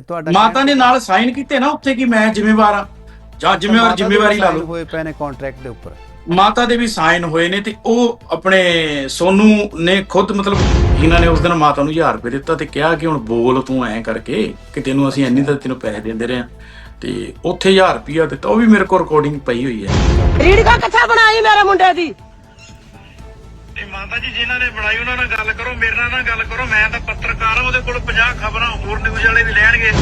ਤੁਹਾਡਾ ਮਾਤਾ ਨੇ ਨਾਲ ਸਾਈਨ ਕੀਤੇ ਨਾ ਉੱਥੇ ਕਿ ਮੈਂ ਜ਼ਿੰਮੇਵਾਰ ਆ। ਜਾਂ ਜ਼ਿੰਮੇਵਾਰ ਜ਼ਿੰਮੇਵਾਰੀ ਲਾ ਲਓ। ਹੋਏ ਪਏ ਨੇ ਕੰਟਰੈਕਟ ਦੇ ਉੱਪਰ। ਮਾਤਾ ਦੇ ਵੀ ਸਾਈਨ ਹੋਏ ਨੇ ਤੇ ਉਹ ਆਪਣੇ ਸੋਨੂ ਨੇ ਖੁਦ ਮਤਲਬ ਇਹਨਾਂ ਨੇ ਉਸ ਦਿਨ ਮਾਤਾ ਨੂੰ 1000 ਰੁਪਏ ਦਿੱਤਾ ਤੇ ਕਿਹਾ ਕਿ ਹੁਣ ਬੋਲ ਤੂੰ ਐਂ ਕਰਕੇ ਕਿ ਤੈਨੂੰ ਅਸੀਂ ਇੰਨੀ ਤਾਂ ਤੈਨੂੰ ਪੈਸੇ ਦਿੰਦੇ ਰਹੇ ਆ। ਤੇ ਉੱਥੇ 1000 ਰੁਪਿਆ ਦਿੱਤਾ ਉਹ ਵੀ ਮੇਰੇ ਕੋਲ ਰਿਕਾਰਡਿੰਗ ਪਈ ਹੋਈ ਹੈ। ਰੀੜਕਾ ਕਿੱਥੇ ਬਣਾਈ ਮੇਰੇ ਮੁੰਡੇ ਦੀ? ਤੇ ਮਾਤਾ ਜੀ ਜਿਨ੍ਹਾਂ ਨੇ ਬਣਾਈ ਉਹਨਾਂ ਨਾਲ ਗੱਲ ਕਰੋ ਮੇਰੇ ਨਾਲ ਨਾ ਗੱਲ ਕਰੋ ਮੈਂ ਤਾਂ ਪੱਤਰਕਾਰ ਹਾਂ ਉਹਦੇ ਕੋਲ 50 ਖਬਰਾਂ ਹੋਰ ਨਿਊਜ਼ ਵਾਲੇ ਵੀ ਲੈਣਗੇ।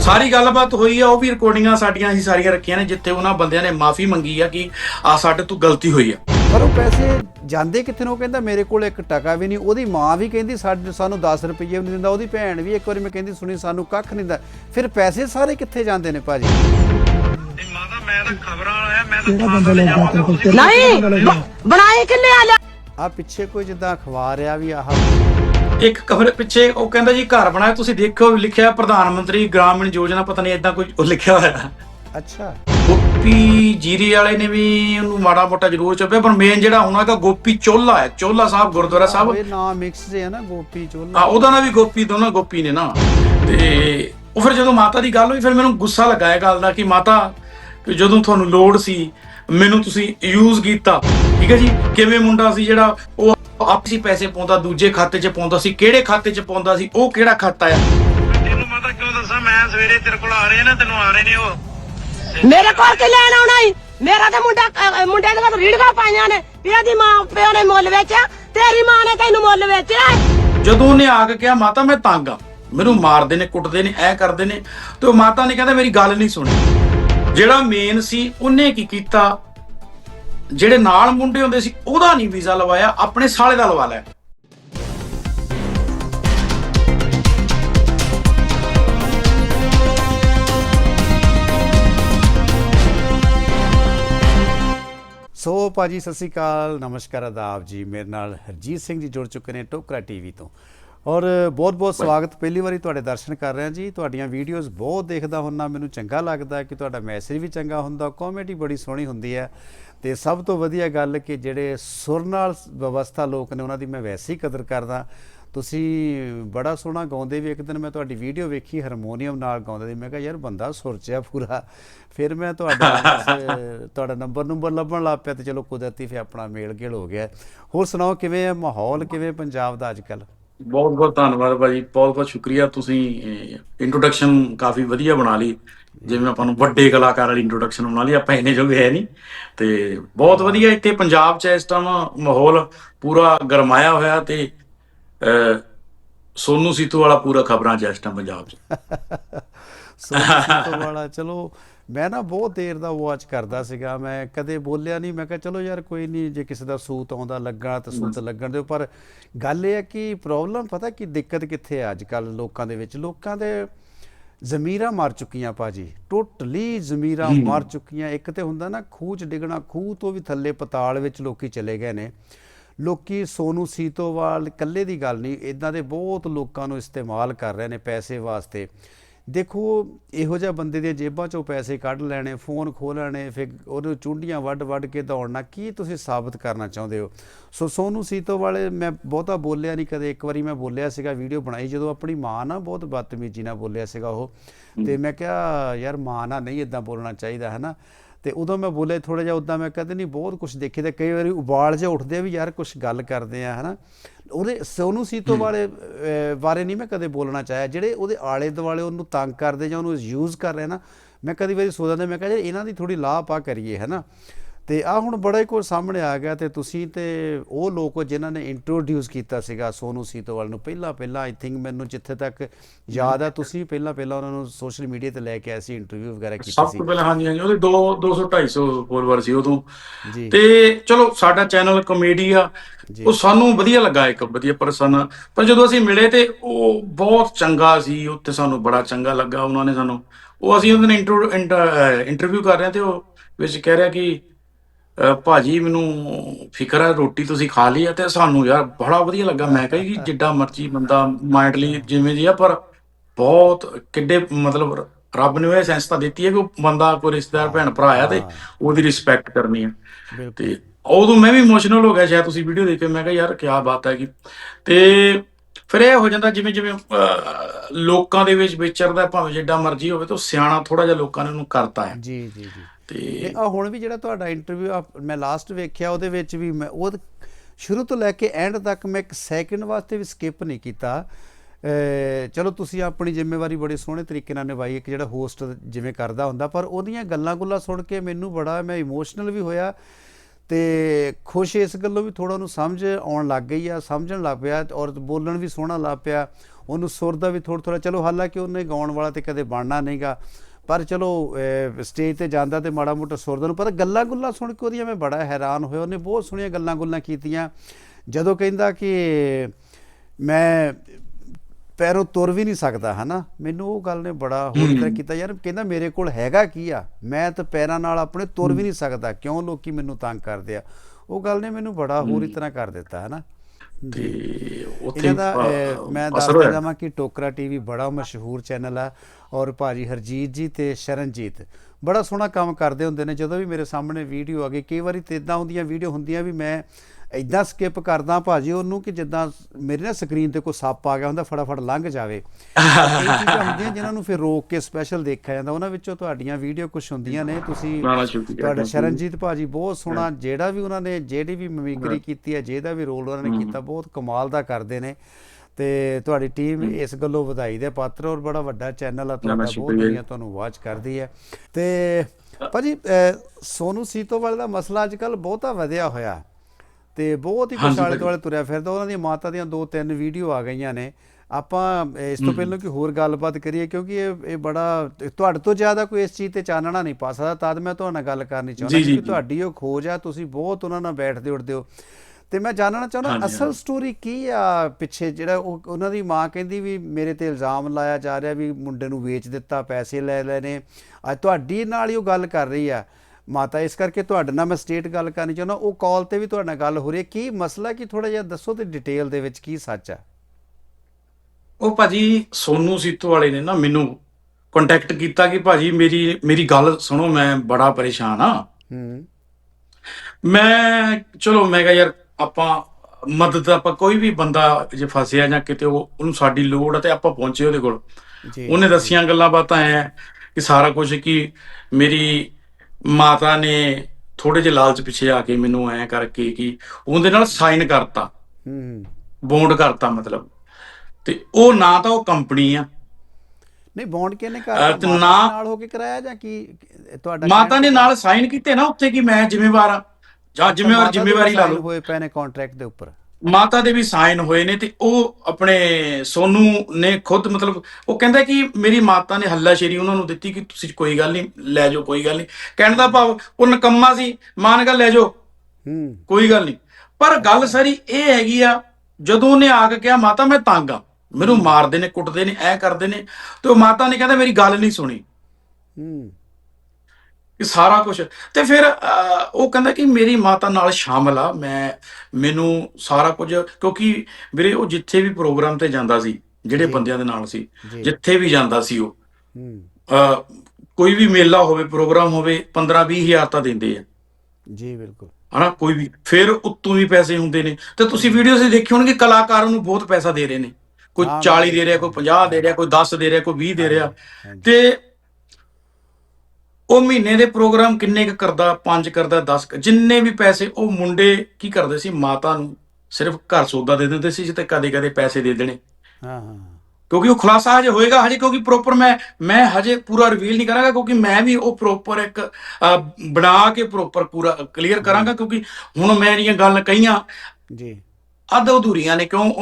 ਸਾਰੀ ਗੱਲਬਾਤ ਹੋਈ ਆ ਉਹ ਵੀ ਰਿਕਾਰਡਿੰਗਾਂ ਸਾਡੀਆਂ ਅਸੀਂ ਸਾਰੀਆਂ ਰੱਖੀਆਂ ਨੇ ਜਿੱਥੇ ਉਹਨਾਂ ਬੰਦਿਆਂ ਨੇ ਮਾਫੀ ਮੰਗੀ ਆ ਕਿ ਆ ਸਾਡੇ ਤੋਂ ਗਲਤੀ ਹੋਈ ਆ। ਪਰ ਉਹ ਪੈਸੇ ਜਾਂਦੇ ਕਿੱਥੇ ਨੂੰ? ਕਹਿੰਦਾ ਮੇਰੇ ਕੋਲ ਇੱਕ ਟਕਾ ਵੀ ਨਹੀਂ ਉਹਦੀ ਮਾਂ ਵੀ ਕਹਿੰਦੀ ਸਾਡੇ ਸਾਨੂੰ 10 ਰੁਪਏ ਵੀ ਨਹੀਂ ਦਿੰਦਾ ਉਹਦੀ ਭੈਣ ਵੀ ਇੱਕ ਵਾਰੀ ਮੈਂ ਕਹਿੰਦੀ ਸੁਣੀ ਸਾਨੂੰ ਕੱਖ ਨਹੀਂ ਦਿੰਦਾ। ਫਿਰ ਪੈਸੇ ਸਾਰੇ ਕਿੱਥੇ ਜਾਂਦੇ ਨੇ ਭਾਜੀ? ਤੇ ਮਾਤਾ ਮੈਂ ਤਾਂ ਖਬਰਾਂ ਵਾਲਾ ਆ ਮੈਂ ਤਾਂ ਕਿਹੜਾ ਬੰਦਾ ਲੈ ਜਾਵਾਂਗਾ ਨਹੀਂ ਬ- ਬਣਾਈ ਕਿੰਨੇ ਆ? ਆ ਪਿੱਛੇ ਕੋਈ ਜਿੱਦਾਂ ਅਖਬਾਰ ਆ ਵੀ ਆਹ ਇੱਕ ਖਬਰ ਪਿੱਛੇ ਉਹ ਕਹਿੰਦਾ ਜੀ ਘਰ ਬਣਾਇਆ ਤੁਸੀਂ ਦੇਖੋ ਲਿਖਿਆ ਪ੍ਰਧਾਨ ਮੰਤਰੀ ਗ੍ਰਾਮੀਣ ਯੋਜਨਾ ਪਤਾ ਨਹੀਂ ਇਦਾਂ ਕੁਝ ਉਹ ਲਿਖਿਆ ਹੋਇਆ। ਅੱਛਾ। ਗੋਪੀ ਜੀਰੀ ਵਾਲੇ ਨੇ ਵੀ ਉਹਨੂੰ ਮਾੜਾ ਮੋਟਾ ਜ਼ਰੂਰ ਚੁੱਪਿਆ ਪਰ ਮੇਨ ਜਿਹੜਾ ਉਹਨਾਂ ਦਾ ਗੋਪੀ ਚੋਲਾ ਹੈ ਚੋਲਾ ਸਾਹਿਬ ਗੁਰਦੁਆਰਾ ਸਾਹਿਬ। ਇਹ ਨਾਮ ਮਿਕਸ ਜੇ ਹੈ ਨਾ ਗੋਪੀ ਚੋਲਾ। ਉਹਦਾ ਨਾਲ ਵੀ ਗੋਪੀ ਦੋਨੋਂ ਗੋਪੀ ਨੇ ਨਾ। ਤੇ ਉਹ ਫਿਰ ਜਦੋਂ ਮਾਤਾ ਦੀ ਗੱਲ ਹੋਈ ਫਿਰ ਮੈਨੂੰ ਗੁੱਸਾ ਲੱਗਾ ਇਹ ਗੱਲ ਦਾ ਕਿ ਮਾਤਾ ਕਿ ਜਦੋਂ ਤੁਹਾਨੂੰ ਲੋੜ ਸੀ ਮੈਨੂੰ ਤੁਸੀਂ ਯੂਜ਼ ਕੀਤਾ। ਠੀਕ ਹੈ ਜੀ? ਕਿਵੇਂ ਮੁੰਡਾ ਸੀ ਜਿਹੜਾ ਉਹ ਆਪਸੀ ਪੈਸੇ ਪਾਉਂਦਾ ਦੂਜੇ ਖਾਤੇ 'ਚ ਪਾਉਂਦਾ ਸੀ ਕਿਹੜੇ ਖਾਤੇ 'ਚ ਪਾਉਂਦਾ ਸੀ ਉਹ ਕਿਹੜਾ ਖਾਤਾ ਆ? ਤੈਨੂੰ ਮਾਤਾ ਕਿਉਂ ਦੱਸਾਂ ਮੈਂ ਸਵੇਰੇ ਤੇਰੇ ਕੋਲ ਆ ਰਹੇ ਨਾ ਤੈਨੂੰ ਆ ਰਹੇ ਨੇ ਉਹ। ਮੇਰੇ ਕੋਲ ਕੀ ਲੈਣ ਆਉਣਾ ਈ? ਮੇਰਾ ਤੇ ਮੁੰਡਾ ਮੁੰਡੇ ਦੇ ਕੋਲ ਰੀੜਕਾ ਪਾਈਆਂ ਨੇ। ਇਹਦੀ ਮਾਂ ਪਿਓ ਨੇ ਮੁੱਲ ਵੇਚਿਆ ਤੇਰੀ ਮਾਂ ਨੇ ਤੈਨੂੰ ਮੁੱਲ ਵੇਚਿਆ ਜਦੋਂ ਉਹਨੇ ਆ ਕੇ ਕਿਹਾ ਮਾਤਾ ਮੈਂ ਤੰਗ ਆ। ਮੈਨੂੰ ਮਾਰਦੇ ਨੇ ਕੁੱਟਦੇ ਨੇ ਐ ਕਰਦੇ ਨੇ। ਤੇ ਉਹ ਮਾਤਾ ਨੇ ਕਹਿੰਦਾ ਮੇਰੀ ਗੱਲ ਨਹੀਂ ਸੁਣੀ। ਜਿਹੜਾ ਮੇਨ ਸੀ, ਉਹਨੇ ਕੀ ਕੀਤਾ? ਜਿਹੜੇ ਨਾਲ ਮੁੰਡੇ ਹੁੰਦੇ ਸੀ, ਉਹਦਾ ਨਹੀਂ ਵੀਜ਼ਾ ਲਵਾਇਆ, ਆਪਣੇ ਸਾਲੇ ਦਾ ਲਵਾ ਲਿਆ। ਸੋ ਭਾਜੀ, ਸਤਿ ਸ਼੍ਰੀ ਅਕਾਲ, ਨਮਸਕਾਰ ਆਦਾਬ ਜੀ। ਮੇਰੇ ਨਾਲ ਹਰਜੀਤ ਸਿੰਘ ਜੀ ਜੁੜ ਚੁੱਕੇ ਨੇ ਟੋਕਰਾ ਟੀਵੀ ਤੋਂ। ਔਰ ਬਹੁਤ ਬਹੁਤ ਸਵਾਗਤ। ਪਹਿਲੀ ਵਾਰੀ ਤੁਹਾਡੇ ਦਰਸ਼ਨ ਕਰ ਰਹੇ ਹਾਂ ਜੀ। ਤੁਹਾਡੀਆਂ ਵੀਡੀਓਜ਼ ਬਹੁਤ ਦੇਖਦਾ ਹੁੰਨਾ ਮੈਨੂੰ ਚੰਗਾ ਲੱਗਦਾ ਕਿ ਤੁਹਾਡਾ ਮੈਸੇਜ ਵੀ ਚੰਗਾ ਹੁੰਦਾ ਕਾਮੇਡੀ ਬੜੀ ਸੋਹਣੀ ਹੁੰਦੀ ਹੈ। ਤੇ ਸਭ ਤੋਂ ਵਧੀਆ ਗੱਲ ਕਿ ਜਿਹੜੇ ਸੁਰ ਨਾਲ ਵਿਵਸਥਾ ਲੋਕ ਨੇ ਉਹਨਾਂ ਦੀ ਮੈਂ ਵੈਸੇ ਹੀ ਕਦਰ ਕਰਦਾ। ਤੁਸੀਂ ਬੜਾ ਸੋਹਣਾ ਗਾਉਂਦੇ ਵੀ ਇੱਕ ਦਿਨ ਮੈਂ ਤੁਹਾਡੀ ਵੀਡੀਓ ਵੇਖੀ ਹਾਰਮੋਨੀਅਮ ਨਾਲ ਗਾਉਂਦੇ ਸੀ ਮੈਂ ਕਿਹਾ ਯਾਰ ਬੰਦਾ ਸੁਰ 'ਚ ਆ ਪੂਰਾ। ਫਿਰ ਮੈਂ ਤੁਹਾਡਾ ਤੁਹਾਡਾ ਨੰਬਰ ਨੰਬਰ ਲੱਭਣ ਲੱਗ ਪਿਆ ਤੇ ਚਲੋ ਕੁਦਰਤੀ ਫਿਰ ਆਪਣਾ ਮੇਲ ਗੇਲ ਹੋ ਗਿਆ। ਹੋਰ ਸੁਣਾਓ ਕਿਵੇਂ ਹੈ ਮਾਹੌਲ? ਕਿਵੇਂ ਪੰਜਾਬ ਦਾ ਅੱਜਕੱਲ ਬਹੁਤ ਬਹੁਤ ਧੰਨਵਾਦ ਭਾਜੀ ਬਹੁਤ ਬਹੁਤ ਸ਼ੁਕਰੀਆ ਤੁਸੀਂ ਇੰਟਰੋਡਕਸ਼ਨ ਕਾਫੀ ਵਧੀਆ ਬਣਾ ਲਈ। ਜਿਵੇਂ ਆਪਾਂ ਨੂੰ ਵੱਡੇ ਕਲਾਕਾਰ ਵਾਲੀ ਇੰਟਰੋਡਕਸ਼ਨ ਬਣਾ ਲਈ ਆਪਾਂ ਇੰਨੇ ਜੋਗੇ ਹੈ ਨਹੀਂ। ਤੇ ਬਹੁਤ ਵਧੀਆ ਇੱਥੇ ਪੰਜਾਬ 'ਚ ਇਸ ਟਾਈਮ ਮਾਹੌਲ ਪੂਰਾ ਗਰਮਾਇਆ ਹੋਇਆ ਤੇ ਅਹ, ਸੋਨੂ ਸੀਤੂ ਵਾਲਾ ਪੂਰਾ ਖਬਰਾਂ 'ਚ ਇਸ ਟਾਈਮ ਪੰਜਾਬ 'ਚ। ਸੋ ਤੋਂ ਵਾਲਾ ਚਲੋ ਮੈਂ ਨਾ ਬਹੁਤ ਦੇਰ ਦਾ ਵਾਚ ਕਰਦਾ ਸੀਗਾ ਮੈਂ ਕਦੇ ਬੋਲਿਆ ਨਹੀਂ ਮੈਂ ਕਿਹਾ ਚਲੋ ਯਾਰ ਕੋਈ ਨਹੀਂ ਜੇ ਕਿਸੇ ਦਾ ਸੂਤ ਆਉਂਦਾ ਲੱਗਾ ਤਾਂ ਸੂਤ ਲੱਗਣ ਦਿਓ ਪਰ ਗੱਲ ਇਹ ਹੈ ਕਿ ਪ੍ਰੋਬਲਮ ਪਤਾ ਕੀ ਦਿੱਕਤ ਕਿੱਥੇ ਆ ਅੱਜ ਕੱਲ ਲੋਕਾਂ ਦੇ ਵਿੱਚ? ਲੋਕਾਂ ਦੇ ਜ਼ਮੀਰਾਂ ਮਰ ਚੁੱਕੀਆਂ ਪਾਜੀ ਟੋਟਲੀ ਜ਼ਮੀਰਾਂ ਮਰ ਚੁੱਕੀਆਂ। ਇੱਕ ਤੇ ਹੁੰਦਾ ਨਾ ਖੂਹ ਚ ਡਿੱਗਣਾ ਖੂਹ ਤੋਂ ਵੀ ਥੱਲੇ ਪਤਾਲ ਵਿੱਚ ਲੋਕੀ ਚਲੇ ਗਏ ਨੇ। ਲੋਕੀ ਸੋਨੂ ਸੀਤੋਵਾਲ ਇਕੱਲੇ ਦੀ ਗੱਲ ਨਹੀਂ ਇਦਾਂ ਦੇ ਬਹੁਤ ਲੋਕਾਂ ਨੂੰ ਇਸਤੇਮਾਲ ਕਰ ਰਹੇ ਨੇ ਪੈਸੇ ਵਾਸਤੇ। ਦੇਖੋ ਇਹੋ ਜਿਹਾ ਬੰਦੇ ਦੀਆਂ ਜੇਬਾਂ ਚੋਂ ਪੈਸੇ ਕੱਢ ਲੈਣੇ ਫੋਨ ਖੋਹ ਲੈਣੇ ਫਿਰ ਉਹਨੂੰ ਚੁੰਡੀਆਂ ਵੱਢ ਕੇ ਦੌੜਨਾ ਕੀ ਤੁਸੀਂ ਸਾਬਤ ਕਰਨਾ ਚਾਹੁੰਦੇ ਹੋ? ਸੋ ਸੋਨੂ ਸੀਤੋ ਵਾਲੇ ਮੈਂ ਬਹੁਤਾ ਬੋਲਿਆ ਨਹੀਂ ਕਦੇ ਇੱਕ ਵਾਰੀ ਮੈਂ ਬੋਲਿਆ ਸੀਗਾ ਵੀਡੀਓ ਬਣਾਈ ਜਦੋਂ ਆਪਣੀ ਮਾਂ ਨਾਲ ਬਹੁਤ ਬਦਤਮੀਜ਼ੀ ਨਾਲ ਬੋਲਿਆ ਸੀਗਾ ਉਹ। ਤੇ ਮੈਂ ਕਿਹਾ ਯਾਰ ਮਾਂ ਨਾਲ ਨਹੀਂ ਇਦਾਂ ਬੋਲਣਾ ਚਾਹੀਦਾ ਹੈ ਨਾ ਤੇ ਉਦੋਂ ਮੈਂ ਬੋਲੇ ਥੋੜਾ ਜਿਹਾ ਉਦਾਂ ਮੈਂ ਕਦੇ ਨਹੀਂ ਬਹੁਤ ਕੁਝ ਦੇਖੇ ਤੇ ਕਈ ਵਾਰੀ ਉਬਾਲ ਜਿਹਾ ਉੱਠਦੇ ਆ ਵੀ ਯਾਰ ਕੁਝ ਗੱਲ ਕਰਦੇ ਆ ਹਨਾ। ਉਹਦੇ ਸੋਨੂ ਸੀਤੋ ਵਾਲੇ ਬਾਰੇ ਨਹੀਂ ਮੈਂ ਕਦੇ ਬੋਲਣਾ ਚਾਹਿਆ। ਜਿਹੜੇ ਉਹਦੇ ਆਲੇ ਦੁਆਲੇ ਉਹਨੂੰ ਤੰਗ ਕਰਦੇ ਜਾਂ ਉਹਨੂੰ ਯੂਜ਼ ਕਰ ਰਹੇ ਨਾ ਮੈਂ ਕਦੀ ਵਾਰੀ ਸੋਚਦਾ ਮੈਂ ਕਿਹਾ ਯਾਰ ਇਹਨਾਂ ਦੀ ਥੋੜੀ ਲਾਹ ਪਾ ਕਰੀਏ ਹਨਾ। ਤੇ ਆ ਹੁਣ ਬੜਾ ਹੀ ਕੁਝ ਸਾਹਮਣੇ ਆ ਗਿਆ ਤੇ ਤੁਸੀਂ ਤੇ ਉਹ ਲੋਕ ਜਿਨ੍ਹਾਂ ਨੇ ਇੰਟਰੋਡਿਊਸ ਕੀਤਾ ਸੀਗਾ ਸੋਨੂ ਸੀਤੋਵਾਲ ਨੂੰ ਪਹਿਲਾਂ ਪਹਿਲਾਂ ਆਈ ਥਿੰਕ ਮੈਨੂੰ ਜਿੱਥੇ ਤੱਕ ਯਾਦ ਆ ਤੁਸੀਂ ਪਹਿਲਾਂ ਪਹਿਲਾਂ ਉਹਨਾਂ ਨੂੰ ਸੋਸ਼ਲ ਮੀਡੀਆ ਤੇ ਲੈ ਕੇ ਆਏ ਸੀ ਇੰਟਰਵਿਊ ਵਗੈਰਾ ਕੀਤੀ ਸਭ ਸੀ। ਤੋਂ ਪਹਿਲਾਂ ਹਾਂਜੀ ਹਾਂਜੀ ਉਹਦੇ 2 200 250 ਫੋਲੋਅਰ ਸੀ ਉਦੋਂ। ਜੀ। ਤੇ ਚਲੋ ਸਾਡਾ ਚੈਨਲ ਕਮੇਡੀ ਆ। ਉਹ ਸਾਨੂੰ ਵਧੀਆ ਲੱਗਾ ਇੱਕ ਵਧੀਆ ਪਰਸਨ ਪਰ ਜਦੋਂ ਅਸੀਂ ਮਿਲੇ ਤੇ ਉਹ ਬਹੁਤ ਚੰਗਾ ਸੀ ਉੱਥੇ ਸਾਨੂੰ ਬੜਾ ਚੰਗਾ ਲੱਗਾ ਉਹਨਾਂ ਨੇ ਸਾਨੂੰ। ਉਹ ਅਸੀਂ ਉਹਦੇ ਨਾਲ ਇੰਟਰਵਿਊ ਕਰ ਰਹੇ ਤੇ ਉਹ ਵਿੱਚ ਕਹਿ ਰਿਹਾ ਕਿ ਭਾਜੀ ਮੈਨੂੰ ਫਿਕਰ ਹੈ ਰੋਟੀ ਤੁਸੀਂ ਖਾ ਲਈ ਹੈ ਤੇ ਸਾਨੂੰ ਯਾਰ ਬੜਾ ਵਧੀਆ ਲੱਗਾ। ਮੈਂ ਕਹੀ ਕਿ ਜਿੱਡਾ ਮਰਜ਼ੀ ਬੰਦਾ ਮਾਈਂਡਲੀ ਜਿਵੇਂ ਜੀ ਆ ਪਰ ਬਹੁਤ ਕਿੱਡੇ ਮਤਲਬ ਰੱਬ ਨੇ ਇਹ ਸੈਂਸ ਤਾਂ ਦਿੱਤੀ ਹੈ ਕਿ ਉਹ ਬੰਦਾ ਕੋਈ ਰਿਸ਼ਤੇਦਾਰ ਭੈਣ ਭਰਾ ਆ ਤੇ ਉਹਦੀ ਰਿਸਪੈਕਟ ਕਰਨੀ ਹੈ ਤੇ ਉਦੋਂ ਮੈਂ ਵੀ ਇਮੋਸ਼ਨਲ ਹੋ ਗਿਆ ਸ਼ਾਇਦ ਤੁਸੀਂ ਵੀਡੀਓ ਦੇਖ ਕੇ ਮੈਂ ਕਿਹਾ ਯਾਰ ਕੀ ਬਾਤ ਹੈ ਕਿ ਤੇ ਫਿਰ ਇਹ ਹੋ ਜਾਂਦਾ ਜਿਵੇਂ ਜਿਵੇਂ ਲੋਕਾਂ ਦੇ ਵਿੱਚ ਵਿਚਰਦਾ ਭਾਵੇਂ ਜਿੱਡਾ ਮਰਜ਼ੀ ਹੋਵੇ ਤਾਂ ਉਹ ਸਿਆਣਾ ਥੋੜਾ ਜਿਹਾ ਲੋਕਾਂ ਨੇ ਉਹਨੂੰ ਕਰਤਾ ਹੈ। ਜੀ ਜੀ ਜੀ। ਤੇ ਆ ਹੁਣ ਵੀ ਜਿਹੜਾ ਤੁਹਾਡਾ ਇੰਟਰਵਿਊ ਮੈਂ ਲਾਸਟ ਵੇਖਿਆ, ਉਹਦੇ ਵਿੱਚ ਵੀ ਮੈਂ ਉਹ ਸ਼ੁਰੂ ਤੋਂ ਲੈ ਕੇ ਐਂਡ ਤੱਕ ਮੈਂ ਇੱਕ ਸੈਕਿੰਡ ਵਾਸਤੇ ਵੀ ਸਕਿਪ ਨਹੀਂ ਕੀਤਾ। ਚਲੋ ਤੁਸੀਂ ਆਪਣੀ ਜ਼ਿੰਮੇਵਾਰੀ ਬੜੇ ਸੋਹਣੇ ਤਰੀਕੇ ਨਾਲ ਨਿਭਾਈ, ਇੱਕ ਜਿਹੜਾ ਹੋਸਟ ਜਿਵੇਂ ਕਰਦਾ ਹੁੰਦਾ, ਪਰ ਉਹਦੀਆਂ ਗੱਲਾਂ ਗੁੱਲਾਂ ਸੁਣ ਕੇ ਮੈਨੂੰ ਬੜਾ ਮੈਂ ਇਮੋਸ਼ਨਲ ਵੀ ਹੋਇਆ ਤੇ ਖੁਸ਼ ਇਸ ਗੱਲੋਂ ਵੀ ਥੋੜਾ ਉਹਨੂੰ ਸਮਝ ਆਉਣ ਲੱਗ ਗਈ ਆ, ਸਮਝਣ ਲੱਗ ਪਿਆ ਔਰ ਬੋਲਣ ਵੀ ਸੋਹਣਾ ਲੱਗ ਪਿਆ। ਉਹਨੂੰ ਸੁਰ ਦਾ ਵੀ ਥੋੜਾ ਥੋੜਾ ਚਲੋ ਹਾਲਾਂਕਿ ਉਹਨੇ ਗਾਉਣ ਵਾਲਾ ਤੇ ਕਦੇ ਬਣਨਾ ਨਹੀਂਗਾ ਪਰ ਚਲੋ ਸਟੇਜ ਤੇ ਜਾਂਦਾ ਤੇ ਮਾੜਾ ਮੋਟਾ ਸੁਰ ਦਾ ਨੂੰ ਪਰ ਗੱਲਾਂ ਗੁੱਲਾਂ ਸੁਣ ਕੇ ਉਹਦੀਆਂ ਮੈਂ ਬੜਾ ਹੈਰਾਨ ਹੋਇਆ। ਉਹਨੇ ਬਹੁਤ ਸੋਹਣੀਆਂ ਗੱਲਾਂ ਗੁੱਲਾਂ ਕੀਤੀਆਂ। ਜਦੋਂ ਕਹਿੰਦਾ ਕਿ ਮੈਂ ਪੈਰੋਂ ਤੁਰ ਵੀ ਨਹੀਂ ਸਕਦਾ ਹਨਾ? ਮੈਨੂੰ ਉਹ ਗੱਲ ਨੇ ਬੜਾ ਹੋਰ ਤਰ੍ਹਾਂ ਕੀਤਾ। ਯਾਰ ਕਹਿੰਦਾ ਮੇਰੇ ਕੋਲ ਹੈਗਾ ਕੀ ਆ? ਮੈਂ ਤਾਂ ਪੈਰਾਂ ਨਾਲ ਆਪਣੇ ਤੁਰ ਵੀ ਨਹੀਂ ਸਕਦਾ। ਕਿਉਂ ਲੋਕੀ ਮੈਨੂੰ ਤੰਗ ਕਰਦੇ ਆ? ਉਹ ਗੱਲ ਨੇ ਮੈਨੂੰ ਬੜਾ ਹੋਰ ਹੀ ਤਰ੍ਹਾਂ ਕਰ ਦਿੱਤਾ ਹਨਾ? ਤੇ ਉੱਥੇ ਇਹਨਾਂ ਦਾ ਮੈਂ ਦੱਸਦਾ। ਜਾਵਾਂ ਕਿ ਟੋਕਰਾ ਟੀਵੀ ਬੜਾ ਮਸ਼ਹੂਰ ਚੈਨਲ ਆ ਔਰ ਭਾਜੀ ਹਰਜੀਤ ਜੀ ਤੇ ਸ਼ਰਨਜੀਤ ਬੜਾ ਸੋਹਣਾ ਕੰਮ ਕਰਦੇ ਹੁੰਦੇ ਨੇ ਜਦੋਂ ਵੀ ਮੇਰੇ ਸਾਹਮਣੇ ਵੀਡੀਓ ਆ ਗਈ ਕਈ ਵਾਰੀ ਤੇ ਇਦਾਂ ਹੁੰਦੀਆਂ ਵੀਡੀਓ ਹੁੰਦੀਆਂ ਵੀ ਮੈਂ ਇਦਾਂ ਸਕਿਪ ਕਰਦਾ ਭਾਜੀ ਉਹਨੂੰ ਕਿ ਜਿੱਦਾਂ ਮੇਰੇ ਨਾ ਸਕਰੀਨ ਤੇ ਕੋਈ ਸੱਪ ਆ ਗਿਆ ਹੁੰਦਾ ਫਟਾਫਟ ਲੰਘ ਜਾਵੇ। ਇਹ ਚੀਜ਼ਾਂ ਹੁੰਦੀਆਂ ਜਿਨ੍ਹਾਂ ਨੂੰ ਫਿਰ ਰੋਕ ਕੇ ਸਪੈਸ਼ਲ ਦੇਖਿਆ ਜਾਂਦਾ। ਉਹਨਾਂ ਵਿੱਚੋਂ ਤੁਹਾਡੀਆਂ ਵੀਡੀਓ ਕੁਝ ਹੁੰਦੀਆਂ ਨੇ। ਤੁਸੀਂ ਤੁਹਾਡਾ ਸ਼ਰਨਜੀਤ ਭਾਜੀ ਬਹੁਤ ਸੋਹਣਾ ਜਿਹੜਾ ਵੀ ਉਹਨਾਂ ਨੇ ਜਿਹੜੀ ਵੀ ਮਿਮਿਕਰੀ ਕੀਤੀ ਹੈ ਜਿਹਦਾ ਵੀ ਰੋਲ ਉਹਨਾਂ ਨੇ ਕੀਤਾ ਬਹੁਤ ਕਮਾਲ ਦਾ ਕਰਦੇ ਨੇ। ਤੇ ਤੁਹਾਡੀ ਟੀਮ ਇਸ ਗੱਲੋਂ ਵਧਾਈ ਦੇ ਪਾਤਰ ਔਰ ਬੜਾ ਵੱਡਾ ਚੈਨਲ ਆ ਤੁਹਾਡਾ। ਬਹੁਤ। ਦੁਨੀਆ ਤੁਹਾਨੂੰ ਵਾਚ ਕਰਦੀ ਹੈ। ਤੇ ਭਾਜੀ ਸੋਨੂ ਸੀਤੋਵਾਲ ਦਾ ਮਸਲਾ ਅੱਜ ਕੱਲ ਬਹੁਤਾ ਵਧਿਆ ਹੋਇਆ। ਤੇ ਬਹੁਤ ਹੀ ਕੁਛ ਆਲੇ। ਦੁਆਲੇ ਤੁਰਿਆ ਫਿਰਦਾ ਉਹਨਾਂ ਦੀਆਂ ਮਾਤਾ ਦੀਆਂ ਦੋ ਤਿੰਨ ਵੀਡੀਓ ਆ ਗਈਆਂ ਨੇ ਆਪਾਂ ਇਸ ਤੋਂ ਪਹਿਲਾਂ ਕਿ ਹੋਰ ਗੱਲਬਾਤ ਕਰੀਏ ਕਿਉਂਕਿ ਇਹ ਇਹ ਬੜਾ ਤੁਹਾਡੇ ਤੋਂ ਜ਼ਿਆਦਾ ਕੋਈ ਇਸ ਚੀਜ਼ ਤੇ ਚਾਨਣਾ ਨਹੀਂ ਪਾ ਸਕਦਾ ਤਦ ਮੈਂ ਤੁਹਾਡੇ ਨਾਲ ਗੱਲ ਕਰਨੀ ਚਾਹੁੰਦਾ ਜੀ। ਤੁਹਾਡੀ ਉਹ ਖੋਜ ਆ ਤੁਸੀਂ ਬਹੁਤ ਉਹਨਾਂ ਨਾਲ ਬੈਠਦੇ ਉੱਠਦੇ ਹੋ ਤੇ ਮੈਂ ਜਾਣਨਾ ਚਾਹੁੰਦਾ ਅਸਲ। ਸਟੋਰੀ ਕੀ ਆ ਪਿੱਛੇ ਜਿਹੜਾ ਉਹ ਉਹਨਾਂ ਦੀ ਮਾਂ ਕਹਿੰਦੀ ਵੀ ਮੇਰੇ ਤੇ ਇਲਜ਼ਾਮ ਲਾਇਆ ਜਾ ਰਿਹਾ ਵੀ ਮੁੰਡੇ ਨੂੰ ਵੇਚ ਦਿੱਤਾ ਪੈਸੇ ਲੈ ਲਏ ਨੇ ਅੱਜ ਤੁਹਾਡੀ ਨਾਲ ਹੀ ਉਹ ਗੱਲ ਕਰ ਰਹੀ ਆ ਮਾਤਾ ਇਸ ਕਰਕੇ ਤੁਹਾਡੇ ਨਾਲ ਮੈਂ ਸਟੇਟ ਗੱਲ ਕਰਨੀ ਚਾਹੁੰਦਾ ਉਹ ਕਾਲ ਤੇ ਵੀ ਤੁਹਾਡੇ ਨਾਲ ਗੱਲ ਹੋ ਰਹੀ ਹੈ। ਕੀ ਮਸਲਾ ਕੀ ਥੋੜਾ ਜਿਹਾ ਦੱਸੋ ਤੇ ਡਿਟੇਲ ਦੇ ਵਿੱਚ ਕੀ ਸੱਚ ਆ ਉਹ ਭਾਜੀ ਸੋਨੂ ਸੀਤੋ ਵਾਲੇ ਨੇ ਨਾ ਮੈਨੂੰ ਕੰਟੈਕਟ ਕੀਤਾ ਕਿ ਭਾਜੀ ਮੇਰੀ ਮੇਰੀ ਗੱਲ ਸੁਣੋ ਮੈਂ ਬੜਾ ਪਰੇਸ਼ਾਨ ਆ ਹੂੰ। ਮੈਂ ਚਲੋ ਮੈਂ ਕਿਹਾ ਯਾਰ ਆਪਾਂ ਮਦਦ ਆਪਾਂ ਕੋਈ ਵੀ ਬੰਦਾ ਜੇ ਫਸਿਆ ਜਾਂ ਕਿਤੇ ਉਹ ਉਹਨੂੰ ਸਾਡੀ ਲੋੜ ਆ ਤੇ ਆਪਾਂ ਪਹੁੰਚੇ ਉਹਦੇ ਕੋਲ। ਉਹਨੇ ਦੱਸੀਆਂ ਗੱਲਾਂ ਬਾਤਾਂ ਐ ਕਿ ਸਾਰਾ ਕੁਝ ਕਿ ਮੇਰੀ ਮਾਤਾ ਨੇ ਥੋੜੇ ਜਿਹੇ ਲਾਲਚ ਪਿੱਛੇ ਆ ਕੇ ਮੈਨੂੰ ਐ ਕਰਕੇ ਕਿ ਉਹਦੇ ਨਾਲ ਸਾਈਨ ਕਰਤਾ। ਹੂੰ ਬੌਂਡ ਕਰਤਾ ਮਤਲਬ। ਤੇ ਉਹ ਨਾ ਤਾਂ ਉਹ ਕੰਪਨੀ ਆ। ਨਹੀਂ ਬੌਂਡ ਕਿਹਨੇ ਅਹ ਕਰ ਤੇ ਮਾਤਾ ਨਾ- ਨਾਲ ਹੋ ਕੇ ਕਰਾਇਆ ਜਾਂ ਕੀ? ਤੁਹਾਡਾ ਮਾਤਾ ਨੇ ਨਾਲ ਸਾਈਨ ਕੀਤੇ ਨਾ ਉੱਥੇ ਕਿ ਮੈਂ ਜ਼ਿੰਮੇਵਾਰ ਆ। ਜਾਂ ਜ਼ਿੰਮੇਵਾਰ ਜ਼ਿੰਮੇਵਾਰੀ ਲਾ ਲਓ। ਹੋਏ ਪਏ ਨੇ ਕੰਟਰੈਕਟ ਦੇ ਉੱਪਰ। ਮਾਤਾ ਦੇ ਵੀ ਸਾਈਨ ਹੋਏ ਨੇ ਤੇ ਉਹ ਆਪਣੇ ਸੋਨੂ ਨੇ ਖੁਦ ਮਤਲਬ ਉਹ ਕਹਿੰਦਾ ਕਿ ਮੇਰੀ ਮਾਤਾ ਨੇ ਹੱਲਾਸ਼ੇਰੀ ਉਹਨਾਂ ਨੂੰ ਦਿੱਤੀ ਕਿ ਤੁਸੀਂ ਕੋਈ ਗੱਲ ਨਹੀਂ ਲੈ ਜਾਓ ਕੋਈ ਗੱਲ ਨਹੀਂ। ਕਹਿਣ ਦਾ ਭਾਵ ਉਹ ਨਕੰਮਾ ਸੀ ਮਾਨ ਗੱਲ ਲੈ ਜਾਓ ਹੂੰ। ਕੋਈ ਗੱਲ ਨਹੀਂ। ਪਰ ਗੱਲ ਸਾਰੀ ਇਹ ਹੈਗੀ ਆ ਜਦੋਂ ਉਹਨੇ ਆ ਕੇ ਕਿਹਾ ਮਾਤਾ ਮੈਂ ਤੰਗ ਆ। ਮੈਨੂੰ ਮਾਰਦੇ ਨੇ ਕੁੱਟਦੇ ਨੇ ਐ ਕਰਦੇ ਨੇ। ਤੇ ਉਹ ਮਾਤਾ ਨੇ ਕਹਿੰਦਾ ਮੇਰੀ ਗੱਲ ਨਹੀਂ ਸੁਣੀ। ਹੂੰ। ਕਿ ਸਾਰਾ ਕੁਝ ਤੇ ਫਿਰ ਉਹ ਕਹਿੰਦਾ ਕਿ ਮੇਰੀ ਮਾਤਾ ਨਾਲ ਸ਼ਾਮਲ ਆ ਮੈਂ ਮੈਨੂੰ ਸਾਰਾ ਕੁਝ ਕਿਉਂਕਿ ਵੀਰੇ ਉਹ ਜਿੱਥੇ ਵੀ ਪ੍ਰੋਗਰਾਮ ਤੇ ਜਾਂਦਾ ਸੀ ਜਿਹੜੇ। ਬੰਦਿਆਂ ਦੇ ਨਾਲ ਸੀ ਜਿੱਥੇ ਵੀ ਜਾਂਦਾ ਸੀ ਉਹ ਕੋਈ ਵੀ ਮੇਲਾ ਹੋਵੇ ਪ੍ਰੋਗਰਾਮ ਹੋਵੇ 15 20 ਹਜ਼ਾਰ ਤਾਂ ਦਿੰਦੇ ਆ। ਜੀ ਬਿਲਕੁਲ। ਹਨਾ ਕੋਈ ਵੀ ਫਿਰ ਉੱਤੋਂ ਵੀ ਪੈਸੇ ਹੁੰਦੇ ਨੇ। ਤੇ ਤੁਸੀਂ ਵੀਡੀਓ 'ਚ ਦੇਖੀ ਹੋਣਗੇ ਕਲਾਕਾਰਾਂ ਨੂੰ ਬਹੁਤ ਪੈਸਾ ਦੇ ਰਹੇ ਨੇ। ਕੋਈ ਹਾਂ, 40 ਦੇ ਰਿਹਾ ਕੋਈ 50 ਦੇ ਰਿਹਾ ਕੋਈ 10 ਦੇ ਰਿਹਾ ਕੋਈ 20 ਦੇ ਰਿਹਾ। ਤੇ ਉਹ ਮਹੀਨੇ ਦੇ ਪ੍ਰੋਗਰਾਮ ਕਿੰਨੇ ਕੁ ਕਰਦਾ 5 ਕਰਦਾ 10 ਜਿੰਨੇ ਵੀ ਪੈਸੇ ਉਹ ਮੁੰਡੇ ਕੀ ਕਰਦੇ ਸੀ ਮਾਤਾ ਨੂੰ ਸਿਰਫ ਘਰ ਸੌਦਾ ਦੇ ਦਿੰਦੇ ਸੀ ਤੇ ਕਦੇ ਕਦੇ ਪੈਸੇ ਦੇ ਦੇਣੇ। ਹਾਂ ਹਾਂ। ਕਿਉਂਕਿ ਉਹ ਖੁਲਾਸਾ ਹਜੇ ਹੋਏਗਾ ਹਜੇ ਕਿਉਂਕਿ ਪ੍ਰੋਪਰ ਮੈਂ ਮੈਂ ਹਜੇ ਪੂਰਾ ਰਿਵੀਲ ਨਹੀਂ ਕਰਾਂਗਾ ਕਿਉਂਕਿ ਮੈਂ ਵੀ ਉਹ ਪ੍ਰੋਪਰ ਇੱਕ ਬਣਾ ਕੇ ਪ੍ਰੋਪਰ ਪੂਰਾ ਕਲੀਅਰ ਕਰਾਂਗਾ ਕਿਉਂਕਿ ਹੁਣ ਮੈਂ ਜਿਹੜੀਆਂ ਗੱਲ ਕਹੀਆਂ। ਜੀ। ਅੱਧ ਅਧੂਰੀਆਂ ਨੇ ਕਿਉਂ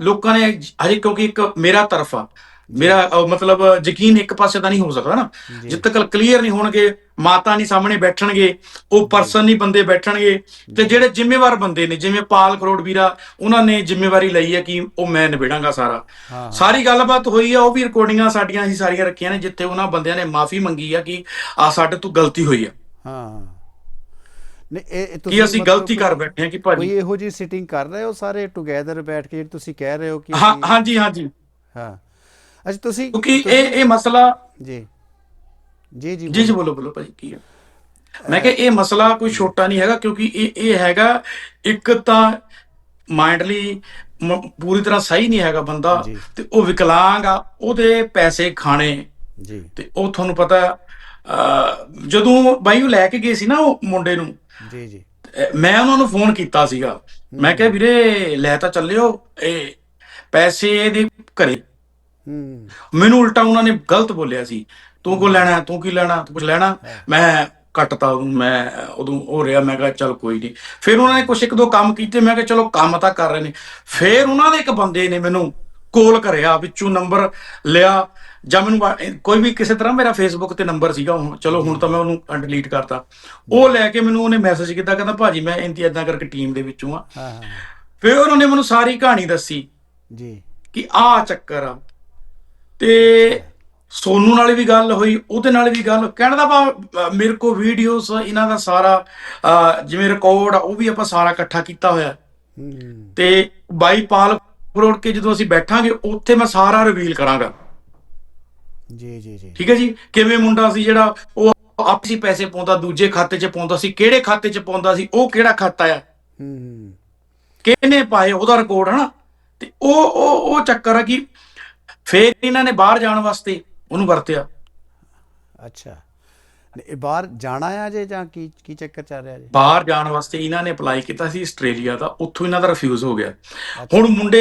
ਲੋਕਾਂ ਨੇ ਹਜੇ ਕਿਉਂਕਿ ਇੱਕ ਮੇਰਾ ਤਰਫ ਆ ਮੇਰਾ ਮਤਲਬ ਯਕੀਨ ਇੱਕ ਪਾਸੇ ਤਾਂ ਨਹੀਂ ਹੋ ਸਕਦਾ ਨਾ। ਜੀ। ਜਿੱਦ ਤੱਕ ਕਲੀਅਰ ਨਹੀਂ ਹੋਣਗੇ ਮਾਤਾ ਨਹੀਂ ਸਾਹਮਣੇ ਬੈਠਣਗੇ ਉਹ ਪਰਸਨ ਨਹੀਂ ਬੰਦੇ ਬੈਠਣਗੇ ਤੇ ਜਿਹੜੇ ਜ਼ਿੰਮੇਵਾਰ ਬੰਦੇ ਨੇ ਜਿਵੇਂ ਪਾਲ ਕਰੋੜ ਵੀਰਾ ਉਹਨਾਂ ਨੇ ਜ਼ਿੰਮੇਵਾਰੀ ਲਈ ਹੈ ਕਿ ਉਹ ਮੈਂ ਨਿਬੇੜਾਂਗਾ ਸਾਰਾ। ਸਾਰੀ ਗੱਲਬਾਤ ਹੋਈ ਆ ਉਹ ਵੀ ਰਿਕਾਰਡਿੰਗਾਂ ਸਾਡੀਆਂ ਅਸੀਂ ਸਾਰੀਆਂ ਰੱਖੀਆਂ ਨੇ ਜਿੱਥੇ ਉਹਨਾਂ ਬੰਦਿਆਂ ਨੇ ਮਾਫੀ ਮੰਗੀ ਆ ਕਿ ਆ ਸਾਡੇ ਤੋਂ ਗਲਤੀ ਹੋਈ ਆ। ਹਾਂ। ਨਹੀਂ ਇਹ ਇਹ ਕਿ ਅਸੀਂ ਗਲਤੀ ਕੋਈ- ਕਰ ਬੈਠੇ ਆ ਕਿ ਕੋਈ ਭਾਜੀ ਇਹੋ ਜੀ ਸਿਟਿੰਗ ਕਰ ਰਹੇ ਹੋ ਸਾਰੇ ਟੁਗੇਦਰ ਬੈਠ ਕੇ ਤੁਸੀਂ ਕਹਿ ਰਹੇ ਹੋ ਕਿ ਹਾਂ ਹਾਂਜੀ ਹਾਂਜੀ। ਹਾਂ। ਅੱਛਾ ਤੁਸੀਂ ਕਿਉਂਕਿ ਇਹ ਇਹ ਮਸਲਾ ਜੀ। ਜੀ ਜੀ ਜੀ ਜੀ ਬੋਲੋ। ਬੋਲੋ ਭਾਜੀ ਕੀ ਹੈ? ਮੈਂ ਕਿਹਾ ਇਹ ਮਸਲਾ ਕੋਈ ਛੋਟਾ ਨਹੀਂ ਹੈਗਾ ਕਿਉਂਕਿ ਇਹ ਇਹ ਹੈਗਾ ਇੱਕ ਤਾਂ ਮਾਈਂਡਲੀ ਪੂਰੀ ਤਰ੍ਹਾਂ ਸਹੀ ਨਹੀਂ ਹੈਗਾ ਬੰਦਾ। ਤੇ ਉਹ ਵਿਕਲਾਂਗ ਆ ਉਹਦੇ ਪੈਸੇ ਖਾਣੇ। ਜੀ। ਤੇ ਉਹ ਤੁਹਾਨੂੰ ਪਤਾ ਜਦੋਂ ਬਾਈ ਉਹ ਲੈ ਕੇ ਗਏ ਸੀ ਨਾ ਉਹ ਮੁੰਡੇ ਨੂੰ ਜੀ ਜੀ। ਮੈਂ ਉਹਨਾਂ ਨੂੰ ਫੋਨ ਕੀਤਾ ਸੀਗਾ। ਮੈਂ ਕਿਹਾ ਵੀਰੇ ਲੈ ਤਾਂ ਚੱਲਿਓ ਇਹ ਪੈਸੇ ਇਹਦੇ ਘਰੇ। ਹੂੰ। ਮੈਨੂੰ ਉਲਟਾ ਉਹਨਾਂ ਨੇ ਗਲਤ ਬੋਲਿਆ ਸੀ। ਤੂੰ ਕੋ ਲੈਣਾ ਤੂੰ ਕੀ ਲੈਣਾ ਤੂੰ ਕੁਝ ਲੈਣਾ? ਮੈਂ ਕੱਟਤਾ ਉਹਨੂੰ ਮੈਂ ਉਦੋਂ ਹੋ ਰਿਹਾ ਮੈਂ ਕਿਹਾ ਚਲ ਕੋਈ ਨਹੀਂ ਫਿਰ ਉਹਨਾਂ ਨੇ ਕੁਛ ਇੱਕ ਦੋ ਕੰਮ ਕੀਤੇ ਮੈਂ ਕਿਹਾ ਚਲੋ ਕੰਮ ਤਾਂ ਕਰ ਰਹੇ ਨੇ। ਫਿਰ ਉਹਨਾਂ ਦੇ ਇੱਕ ਬੰਦੇ ਨੇ ਮੈਨੂੰ ਕੋਲ ਕਰਿਆ ਵਿੱਚੋਂ ਨੰਬਰ ਲਿਆ। ਜਾਂ ਮੈਨੂੰ ਕੋਈ ਵੀ ਕਿਸੇ ਤਰ੍ਹਾਂ ਮੇਰਾ ਫੇਸਬੁੱਕ ਤੇ ਨੰਬਰ ਸੀਗਾ ਹੁਣ ਚਲੋ ਹੁਣ ਤਾਂ ਮੈਂ ਉਹਨੂੰ ਡਿਲੀਟ ਕਰਤਾ। ਉਹ ਲੈ ਕੇ ਮੈਨੂੰ ਉਹਨੇ ਮੈਸੇਜ ਕੀਤਾ ਕਹਿੰਦਾ ਭਾਜੀ ਮੈਂ ਇੰਤੀ ਇਦਾਂ ਕਰਕੇ ਟੀਮ ਦੇ ਵਿੱਚੋਂ ਆ। ਹਾਂ ਹਾਂ। ਫਿਰ ਉਹਨਾਂ ਨੇ ਮੈਨੂੰ ਸਾਰੀ ਕਹਾਣੀ ਦੱਸੀ ਜੀ। ਕਿ ਆਹ ਚੱਕਰ ਆ। ਤੇ ਸੋਨੂ ਨਾਲ ਵੀ ਗੱਲ ਹੋਈ ਉਹਦੇ ਨਾਲ ਵੀ ਗੱਲ ਕਹਿਣ ਦਾ ਭਾਵ ਮੇਰੇ ਕੋ ਵੀਡੀਓਜ਼ ਇਹਨਾਂ ਦਾ ਸਾਰਾ ਜਿਵੇਂ ਰਿਕਾਰਡ ਆ ਉਹ ਵੀ ਆਪਾਂ ਸਾਰਾ ਇਕੱਠਾ ਕੀਤਾ ਹੋਇਆ। ਤੇ ਬਾਈ ਪਾਲ ਫਰੋੜ ਕੇ ਜਦੋਂ ਅਸੀਂ ਬੈਠਾਂਗੇ ਉੱਥੇ ਮੈਂ ਸਾਰਾ ਰਿਵੀਲ ਕਰਾਂਗਾ। ਜੀ ਜੀ ਜੀ। ਠੀਕ ਹੈ ਜੀ? ਕਿਵੇਂ ਮੁੰਡਾ ਸੀ ਜਿਹੜਾ ਉਹ ਆਪਸੀ ਪੈਸੇ ਪਾਉਂਦਾ ਦੂਜੇ ਖਾਤੇ 'ਚ ਪਾਉਂਦਾ ਸੀ ਕਿਹੜੇ ਖਾਤੇ 'ਚ ਪਾਉਂਦਾ ਸੀ ਉਹ ਕਿਹੜਾ ਖਾਤਾ ਆ? ਹੂੰ। ਕਿਹਨੇ ਪਾਏ ਉਹਦਾ ਰਿਕਾਰਡ ਹਨਾ? ਤੇ ਉਹ ਉਹ ਉਹ ਚੱਕਰ ਆ ਕਿ ਫੇਰ ਇਹਨਾਂ ਨੇ ਬਾਹਰ ਜਾਣ ਵਾਸਤੇ ਉਹਨੂੰ ਵਰਤਿਆ। ਅੱਛਾ। ਇਹ ਬਾਹਰ ਜਾਣਾ ਆ ਜੇ ਜਾਂ ਕੀ ਕੀ ਚੱਕਰ ਚੱਲ ਰਿਹਾ ਜੀ? ਬਾਹਰ ਜਾਣ ਵਾਸਤੇ ਇਹਨਾਂ ਨੇ ਅਪਲਾਈ ਕੀਤਾ ਸੀ ਆਸਟ੍ਰੇਲੀਆ ਦਾ ਉੱਥੋਂ ਇਹਨਾਂ ਦਾ ਰਿਫਿਊਜ਼ ਹੋ ਗਿਆ। ਹੁਣ ਮੁੰਡੇ